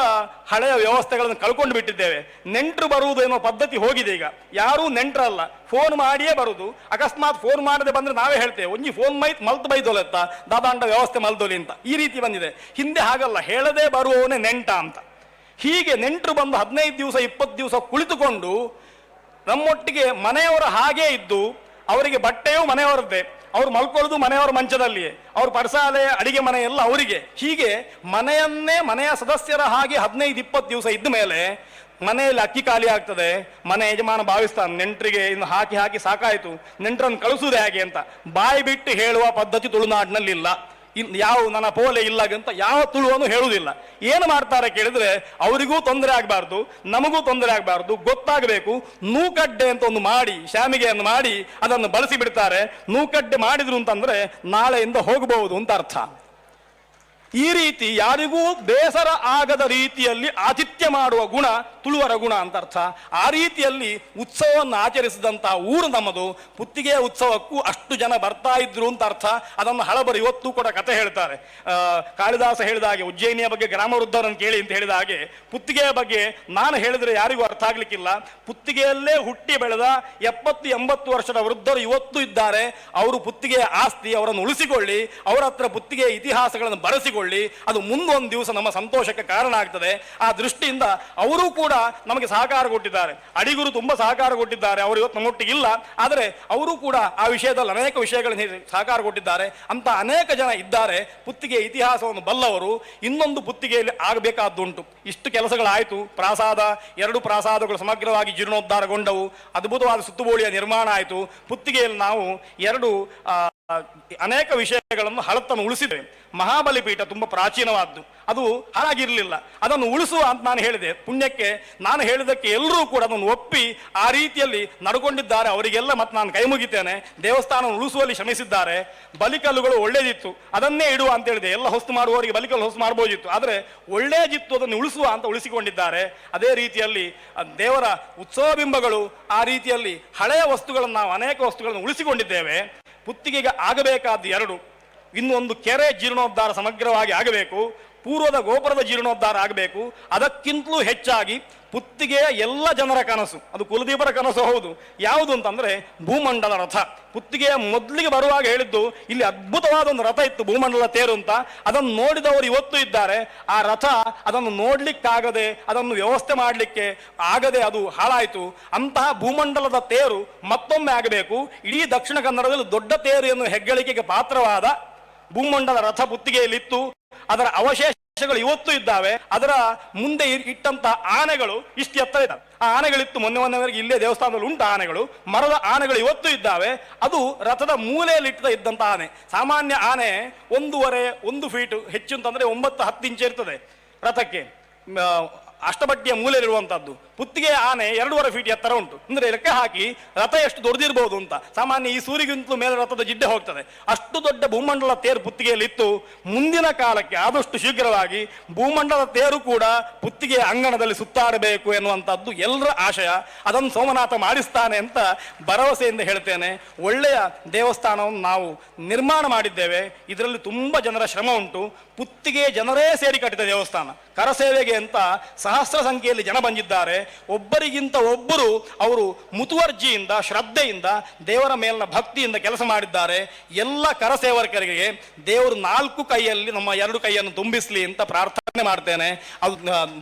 ಹಳೆಯ ವ್ಯವಸ್ಥೆಗಳನ್ನು ಕಳ್ಕೊಂಡು ಬಿಟ್ಟಿದ್ದೇವೆ. ನೆಂಟರು ಬರುವುದು ಎನ್ನುವ ಪದ್ಧತಿ ಹೋಗಿದೆ ಈಗ. ಯಾರೂ ನೆಂಟರಲ್ಲ. ಫೋನ್ ಮಾಡಿಯೇ ಬರುದು. ಅಕಸ್ಮಾತ್ ಫೋನ್ ಮಾಡದೆ ಬಂದ್ರೆ ನಾವೇ ಹೇಳ್ತೇವೆ. ಒಂಜಿ ಫೋನ್ ಮೈ ಮಲ್ತು ಬೈದೊಲತ್ತ ದಾದಾಂಡ ವ್ಯವಸ್ಥೆ ಮಲ್ದೋಲಿ ಅಂತ. ಈ ರೀತಿ ಬಂದಿದೆ. ಹಿಂದೆ ಹಾಗಲ್ಲ. ಹೇಳದೆ ಬರುವವನೇ ನೆಂಟ ಅಂತ. ಹೀಗೆ ನೆಂಟರು ಬಂದು ಹದಿನೈದು ದಿವಸ, ಇಪ್ಪತ್ತು ದಿವಸ ಕುಳಿತುಕೊಂಡು ನಮ್ಮೊಟ್ಟಿಗೆ ಮನೆಯವರ ಹಾಗೇ ಇದ್ದು ಅವರಿಗೆ ಬಟ್ಟೆಯೂ ಮನೆಯವರದ್ದೇ. ಅವ್ರು ಮಲ್ಕೊಳ್ಳೋದು ಮನೆಯವರ ಮಂಚದಲ್ಲಿಯೇ. ಅವ್ರ ಪಡಸಾಲೆ, ಅಡಿಗೆ ಮನೆ ಎಲ್ಲ ಅವರಿಗೆ. ಹೀಗೆ ಮನೆಯನ್ನೇ ಮನೆಯ ಸದಸ್ಯರ ಹಾಗೆ ಹದಿನೈದು, ಇಪ್ಪತ್ತು ದಿವಸ ಇದ್ದ ಮೇಲೆ ಮನೆಯಲ್ಲಿ ಅಕ್ಕಿ ಖಾಲಿ ಆಗ್ತದೆ. ಮನೆ ಯಜಮಾನ ಭಾವಿಸ್ತಾನೆ, ನೆಂಟರಿಗೆ ಇನ್ನು ಹಾಕಿ ಹಾಕಿ ಸಾಕಾಯಿತು. ನೆಂಟರನ್ನು ಕಳಿಸುವುದೇ ಹೇಗೆ ಅಂತ. ಬಾಯಿ ಬಿಟ್ಟು ಹೇಳುವ ಪದ್ಧತಿ ತುಳುನಾಡಿನಲ್ಲಿಲ್ಲ. ಇನ್ ಯಾವ ನನ್ನ ಪೋಲೆ ಇಲ್ಲ ಅಂತ ಯಾವ ತುಳುವನ್ನು ಹೇಳುವುದಿಲ್ಲ. ಏನು ಮಾಡ್ತಾರೆ ಕೇಳಿದ್ರೆ, ಅವರಿಗೂ ತೊಂದರೆ ಆಗಬಾರ್ದು, ನಮಗೂ ತೊಂದರೆ ಆಗಬಾರ್ದು, ಗೊತ್ತಾಗಬೇಕು, ನೂಕಡ್ಡೆ ಅಂತ ಒಂದು ಮಾಡಿ, ಶ್ಯಾಮಿಗೆಯನ್ನು ಮಾಡಿ, ಅದನ್ನು ಬಳಸಿ ಬಿಡ್ತಾರೆ ನೂಕಡ್ಡೆ ಮಾಡಿದ್ರು ಅಂತಂದ್ರೆ ನಾಳೆಯಿಂದ ಹೋಗಬಹುದು ಅಂತ ಅರ್ಥ. ಈ ರೀತಿ ಯಾರಿಗೂ ಬೇಸರ ಆಗದ ರೀತಿಯಲ್ಲಿ ಆತಿಥ್ಯ ಮಾಡುವ ಗುಣ ತುಳುವರ ಗುಣ ಅಂತ ಅರ್ಥ ಆ ರೀತಿಯಲ್ಲಿ ಉತ್ಸವವನ್ನು ಆಚರಿಸಿದಂತಹ ಊರು ನಮ್ಮದು. ಪುತ್ತಿಗೆಯ ಉತ್ಸವಕ್ಕೂ ಅಷ್ಟು ಜನ ಬರ್ತಾ ಇದ್ರು ಅಂತ ಅರ್ಥ. ಅದನ್ನು ಹಳಬರು ಇವತ್ತು ಕೂಡ ಕತೆ ಹೇಳ್ತಾರೆ. ಕಾಳಿದಾಸ ಹೇಳಿದ ಹಾಗೆ, ಉಜ್ಜಯಿನಿಯ ಬಗ್ಗೆ ಗ್ರಾಮ ವೃದ್ಧರನ್ನು ಕೇಳಿ ಅಂತ ಹೇಳಿದ ಹಾಗೆ ಪುತ್ತಿಗೆಯ ಬಗ್ಗೆ ನಾನು ಹೇಳಿದ್ರೆ ಯಾರಿಗೂ ಅರ್ಥ ಆಗ್ಲಿಕ್ಕಿಲ್ಲ. ಪುತ್ತಿಗೆಯಲ್ಲೇ ಹುಟ್ಟಿ ಬೆಳೆದ ಎಪ್ಪತ್ತು, ಎಂಬತ್ತು ವರ್ಷದ ವೃದ್ಧರು ಇವತ್ತು ಇದ್ದಾರೆ. ಅವರು ಪುತ್ತಿಗೆಯ ಆಸ್ತಿ ಅವರನ್ನು ಉಳಿಸಿಕೊಳ್ಳಿ. ಅವರ ಹತ್ರ ಪುತ್ತಿಗೆಯ ಇತಿಹಾಸಗಳನ್ನು ಬರೆಸಿಕೊಳ್ಳಿ. ಅದು ಮುಂದೊಂದು ದಿವಸ ನಮ್ಮ ಸಂತೋಷಕ್ಕೆ ಕಾರಣ ಆಗ್ತದೆ. ಆ ದೃಷ್ಟಿಯಿಂದ ಅವರೂ ಕೂಡ ನಮಗೆ ಸಹಕಾರ ಕೊಟ್ಟಿದ್ದಾರೆ. ಅಡಿಗರು ತುಂಬಾ ಸಹಕಾರ ಕೊಟ್ಟಿದ್ದಾರೆ. ಅವರು ಇವತ್ತು ನಮ್ಮೊಟ್ಟಿಗೆ ಇಲ್ಲ ಆದರೆ ಅವರು ಕೂಡ ಆ ವಿಷಯದಲ್ಲಿ ಅನೇಕ ವಿಷಯಗಳನ್ನು ಸಹಕಾರ ಕೊಟ್ಟಿದ್ದಾರೆ. ಅಂತ ಅನೇಕ ಜನ ಇದ್ದಾರೆ. ಪುತ್ತಿಗೆ ಇತಿಹಾಸವನ್ನು ಬಲ್ಲವರು. ಇನ್ನೊಂದು ಪುತ್ತಿಗೆಯಲ್ಲಿ ಆಗಬೇಕಾದ್ದುಂಟು. ಇಷ್ಟು ಕೆಲಸಗಳಾಯಿತು. ಪ್ರಾಸಾದ, ಎರಡು ಪ್ರಾಸಾದಗಳು ಸಮಗ್ರವಾಗಿ ಜೀರ್ಣೋದ್ಧಾರಗೊಂಡವು. ಅದ್ಭುತವಾದ ಸುತ್ತುಬೋಳಿಯ ನಿರ್ಮಾಣ ಆಯಿತು. ಪುತ್ತಿಗೆಯಲ್ಲಿ ನಾವು ಎರಡು ಅನೇಕ ವಿಷಯಗಳನ್ನು ಹಳತ್ತನ್ನು ಉಳಿಸಿದೆ. ಮಹಾಬಲಿಪೀಠ ತುಂಬ ಪ್ರಾಚೀನವಾದ್ದು. ಅದು ಹಾಳಾಗಿರಲಿಲ್ಲ. ಅದನ್ನು ಉಳಿಸುವ ಅಂತ ನಾನು ಹೇಳಿದೆ. ಪುಣ್ಯಕ್ಕೆ ನಾನು ಹೇಳಿದಕ್ಕೆ ಎಲ್ಲರೂ ಕೂಡ ಅದನ್ನು ಒಪ್ಪಿ ಆ ರೀತಿಯಲ್ಲಿ ನಡ್ಕೊಂಡಿದ್ದಾರೆ. ಅವರಿಗೆಲ್ಲ ಮತ್ತೆ ನಾನು ಕೈ ಮುಗಿತೇನೆ. ದೇವಸ್ಥಾನವನ್ನು ಉಳಿಸುವಲ್ಲಿ ಶ್ರಮಿಸಿದ್ದಾರೆ. ಬಲಿಕಲ್ಲುಗಳು ಒಳ್ಳೇದಿತ್ತು. ಅದನ್ನೇ ಇಡುವ ಅಂತ ಹೇಳಿದೆ. ಎಲ್ಲ ಹೊಸ್ತು ಮಾಡುವವರಿಗೆ ಬಲಿಕಲ್ಲು ಹೊಸ್ತು ಮಾಡ್ಬೋದಿತ್ತು. ಆದರೆ ಒಳ್ಳೇದಿತ್ತು ಅದನ್ನು ಉಳಿಸುವ ಅಂತ ಉಳಿಸಿಕೊಂಡಿದ್ದಾರೆ. ಅದೇ ರೀತಿಯಲ್ಲಿ ದೇವರ ಉತ್ಸವ ಬಿಂಬಗಳು ಆ ರೀತಿಯಲ್ಲಿ ಹಳೆಯ ವಸ್ತುಗಳನ್ನು ನಾವು ಅನೇಕ ವಸ್ತುಗಳನ್ನು ಉಳಿಸಿಕೊಂಡಿದ್ದೇವೆ. ಪುತ್ತಿಗೆಗೆ ಆಗಬೇಕಾದ ಎರಡು ಇನ್ನೊಂದು ಕೆರೆ ಜೀರ್ಣೋದ್ಧಾರ ಸಮಗ್ರವಾಗಿ ಆಗಬೇಕು. ಪೂರ್ವದ ಗೋಪುರದ ಜೀರ್ಣೋದ್ಧಾರ ಆಗಬೇಕು, ಅದಕ್ಕಿಂತಲೂ ಹೆಚ್ಚಾಗಿ ಪುತ್ತಿಗೆಯ ಎಲ್ಲ ಜನರ ಕನಸು, ಅದು ಕುಲದೀಪರ ಕನಸು ಹೌದು. ಯಾವುದು ಅಂತಂದರೆ ಭೂಮಂಡಲ ರಥ. ಪುತ್ತಿಗೆಯ ಮೊದಲಿಗೆ ಬರುವಾಗ ಹೇಳಿದ್ದು, ಇಲ್ಲಿ ಅದ್ಭುತವಾದ ಒಂದು ರಥ ಇತ್ತು, ಭೂಮಂಡಲ ತೇರು ಅಂತ. ಅದನ್ನು ನೋಡಿದವರು ಇವತ್ತು ಇದ್ದಾರೆ. ಆ ರಥ ಅದನ್ನು ನೋಡಲಿಕ್ಕಾಗದೆ, ಅದನ್ನು ವ್ಯವಸ್ಥೆ ಮಾಡಲಿಕ್ಕೆ ಆಗದೆ ಅದು ಹಾಳಾಯಿತು. ಅಂತಹ ಭೂಮಂಡಲದ ತೇರು ಮತ್ತೊಮ್ಮೆ ಆಗಬೇಕು. ಇಡೀ ದಕ್ಷಿಣ ಕನ್ನಡದಲ್ಲಿ ದೊಡ್ಡ ತೇರು ಎನ್ನುವ ಹೆಗ್ಗಳಿಕೆಗೆ ಪಾತ್ರವಾದ ಭೂಮಂಡಲ ರಥ ಪುತ್ತಿಗೆಯಲ್ಲಿತ್ತು. ಅದರ ಅವಶೇಷಗಳು ಇವತ್ತು ಇದ್ದಾವೆ. ಅದರ ಮುಂದೆ ಇಟ್ಟಂತಹ ಆನೆಗಳು ಇಷ್ಟು ಎತ್ತರ ಇದ್ದಾವೆ. ಆ ಆನೆಗಳಿತ್ತು ಮೊನ್ನೆ ಮೊನ್ನೆವರೆಗೆ ಇಲ್ಲೇ ದೇವಸ್ಥಾನದಲ್ಲಿ ಉಂಟು ಆನೆಗಳು. ಮರದ ಆನೆಗಳು ಇವತ್ತು ಇದ್ದಾವೆ. ಅದು ರಥದ ಮೂಲೆಯಲ್ಲಿ ಇಟ್ಟದ ಇದ್ದಂತ ಆನೆ. ಸಾಮಾನ್ಯ ಆನೆ ಒಂದೂವರೆ, ಒಂದು ಫೀಟ್ ಹೆಚ್ಚು ಅಂತಂದ್ರೆ ಒಂಬತ್ತು ಹತ್ತು ಇಂಚು ಇರ್ತದೆ ರಥಕ್ಕೆ. ಅಷ್ಟಪಟ್ಟಿಯ ಅಷ್ಟಬಟ್ಟಿಯ ಪುತ್ತಿಗೆ ಆನೆ ಎರಡೂವರೆ ಫೀಟ್ ಎತ್ತರ ಉಂಟು. ಅಂದ್ರೆ ಲೆಕ್ಕ ಹಾಕಿ ರಥ ಎಷ್ಟು ದೊಡ್ಡದಿರ್ಬೋದು ಅಂತ. ಸಾಮಾನ್ಯ ಈ ಸೂರಿಗಿಂತಲೂ ಮೇಲೆ ರಥದ ಜಿಡ್ಡೆ ಹೋಗ್ತದೆ. ಅಷ್ಟು ದೊಡ್ಡ ಭೂಮಂಡಲ ತೇರು ಪುತ್ತಿಗೆಯಲ್ಲಿ ಇತ್ತು. ಮುಂದಿನ ಕಾಲಕ್ಕೆ ಆದಷ್ಟು ಶೀಘ್ರವಾಗಿ ಭೂಮಂಡಲ ತೇರು ಕೂಡ ಪುತ್ತಿಗೆಯ ಅಂಗಣದಲ್ಲಿ ಸುತ್ತಾಡಬೇಕು ಎನ್ನುವಂಥದ್ದು ಎಲ್ಲರ ಆಶಯ. ಅದನ್ನು ಸೋಮನಾಥ ಮಾಡಿಸ್ತಾನೆ ಅಂತ ಭರವಸೆಯಿಂದ ಹೇಳ್ತೇನೆ. ಒಳ್ಳೆಯ ದೇವಸ್ಥಾನವನ್ನು ನಾವು ನಿರ್ಮಾಣ ಮಾಡಿದ್ದೇವೆ. ಇದರಲ್ಲಿ ತುಂಬ ಜನರ ಶ್ರಮ ಉಂಟು. ಪುತ್ತಿಗೆ ಜನರೇ ಸೇರಿ ಕಟ್ಟಿದ ದೇವಸ್ಥಾನ. ಕರಸೇವೆಗೆ ಅಂತ ಸಹಸ್ರ ಸಂಖ್ಯೆಯಲ್ಲಿ ಜನ ಬಂದಿದ್ದಾರೆ. ಒಬ್ಬರಿಗಿಂತ ಒಬ್ಬರು ಅವರು ಮುತುವರ್ಜಿಯಿಂದ, ಶ್ರದ್ಧೆಯಿಂದ, ದೇವರ ಮೇಲಿನ ಭಕ್ತಿಯಿಂದ ಕೆಲಸ ಮಾಡಿದ್ದಾರೆ. ಎಲ್ಲ ಕರಸೇವಕರಿಗೆ ದೇವರು ನಾಲ್ಕು ಕೈಯಲ್ಲಿ ನಮ್ಮ ಎರಡು ಕೈಯನ್ನು ತುಂಬಿಸ್ಲಿ ಅಂತ ಪ್ರಾರ್ಥನೆ ಮಾಡ್ತೇನೆ. ಅದು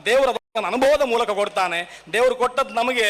ದೇವರ ಅನುಭವದ ಮೂಲಕ ಕೊಡ್ತಾನೆ. ದೇವರು ಕೊಟ್ಟದ್ದು ನಮಗೆ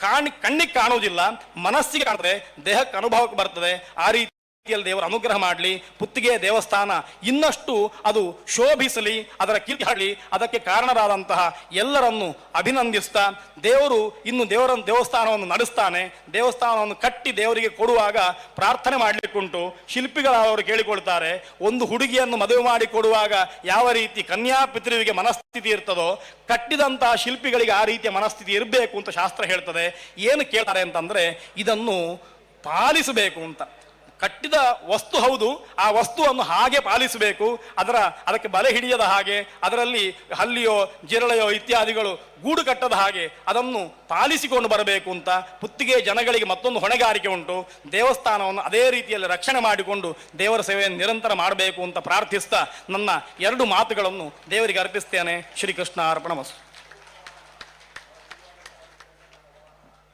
ಕಾಣಿ, ಕಣ್ಣಿಗೆ ಕಾಣುವುದಿಲ್ಲ, ಮನಸ್ಸಿಗೆ ಕಾಣ್ತದೆ ದೇಹಕ್ಕೆ ಅನುಭವಕ್ಕೆ ಬರ್ತದೆ. ಆ ರೀತಿ ದೇವರ ಅನುಗ್ರಹ ಮಾಡಲಿ ಪುತ್ತಿಗೆ ದೇವಸ್ಥಾನ ಇನ್ನಷ್ಟು ಅದು ಶೋಭಿಸಲಿ, ಅದರ ಕೀರ್ತಿ ಹಾಡಲಿ. ಅದಕ್ಕೆ ಕಾರಣರಾದಂತಹ ಎಲ್ಲರನ್ನು ಅಭಿನಂದಿಸ್ತಾ, ದೇವರು ಇನ್ನು ದೇವರ ದೇವಸ್ಥಾನವನ್ನು ನಡೆಸ್ತಾನೆ. ದೇವಸ್ಥಾನವನ್ನು ಕಟ್ಟಿ ದೇವರಿಗೆ ಕೊಡುವಾಗ ಪ್ರಾರ್ಥನೆ ಮಾಡಲಿಕ್ಕುಂಟು. ಶಿಲ್ಪಿಗಳವರು ಕೇಳಿಕೊಳ್ತಾರೆ, ಒಂದು ಹುಡುಗಿಯನ್ನು ಮದುವೆ ಮಾಡಿ ಕೊಡುವಾಗ ಯಾವ ರೀತಿ ಕನ್ಯಾ ಪಿತೃವಿಗೆ ಮನಸ್ಥಿತಿ ಇರ್ತದೋ, ಕಟ್ಟಿದಂತಹ ಶಿಲ್ಪಿಗಳಿಗೆ ಆ ರೀತಿಯ ಮನಸ್ಥಿತಿ ಇರಬೇಕು ಅಂತ ಶಾಸ್ತ್ರ ಹೇಳ್ತದೆ. ಏನು ಕೇಳ್ತಾರೆ ಅಂತಂದರೆ, ಇದನ್ನು ಪಾಲಿಸಬೇಕು ಅಂತ. ಕಟ್ಟಿದ ವಸ್ತು ಹೌದು, ಆ ವಸ್ತುವನ್ನು ಹಾಗೆ ಪಾಲಿಸಬೇಕು. ಅದರ, ಅದಕ್ಕೆ ಬಲೆ ಹಿಡಿಯದ ಹಾಗೆ, ಅದರಲ್ಲಿ ಹಲ್ಲಿಯೋ, ಜಿರಳೆಯೋ ಇತ್ಯಾದಿಗಳು ಗೂಡು ಕಟ್ಟದ ಹಾಗೆ ಅದನ್ನು ಪಾಲಿಸಿಕೊಂಡು ಬರಬೇಕು ಅಂತ ಪುತ್ತಿಗೆ ಜನಗಳಿಗೆ ಮತ್ತೊಂದು ಹೊಣೆಗಾರಿಕೆ ಉಂಟು. ದೇವಸ್ಥಾನವನ್ನು ಅದೇ ರೀತಿಯಲ್ಲಿ ರಕ್ಷಣೆ ಮಾಡಿಕೊಂಡು ದೇವರ ಸೇವೆಯನ್ನು ನಿರಂತರ ಮಾಡಬೇಕು ಅಂತ ಪ್ರಾರ್ಥಿಸ್ತಾ ನನ್ನ ಎರಡು ಮಾತುಗಳನ್ನು ದೇವರಿಗೆ ಅರ್ಪಿಸ್ತೇನೆ. ಶ್ರೀಕೃಷ್ಣ ಅರ್ಪಣ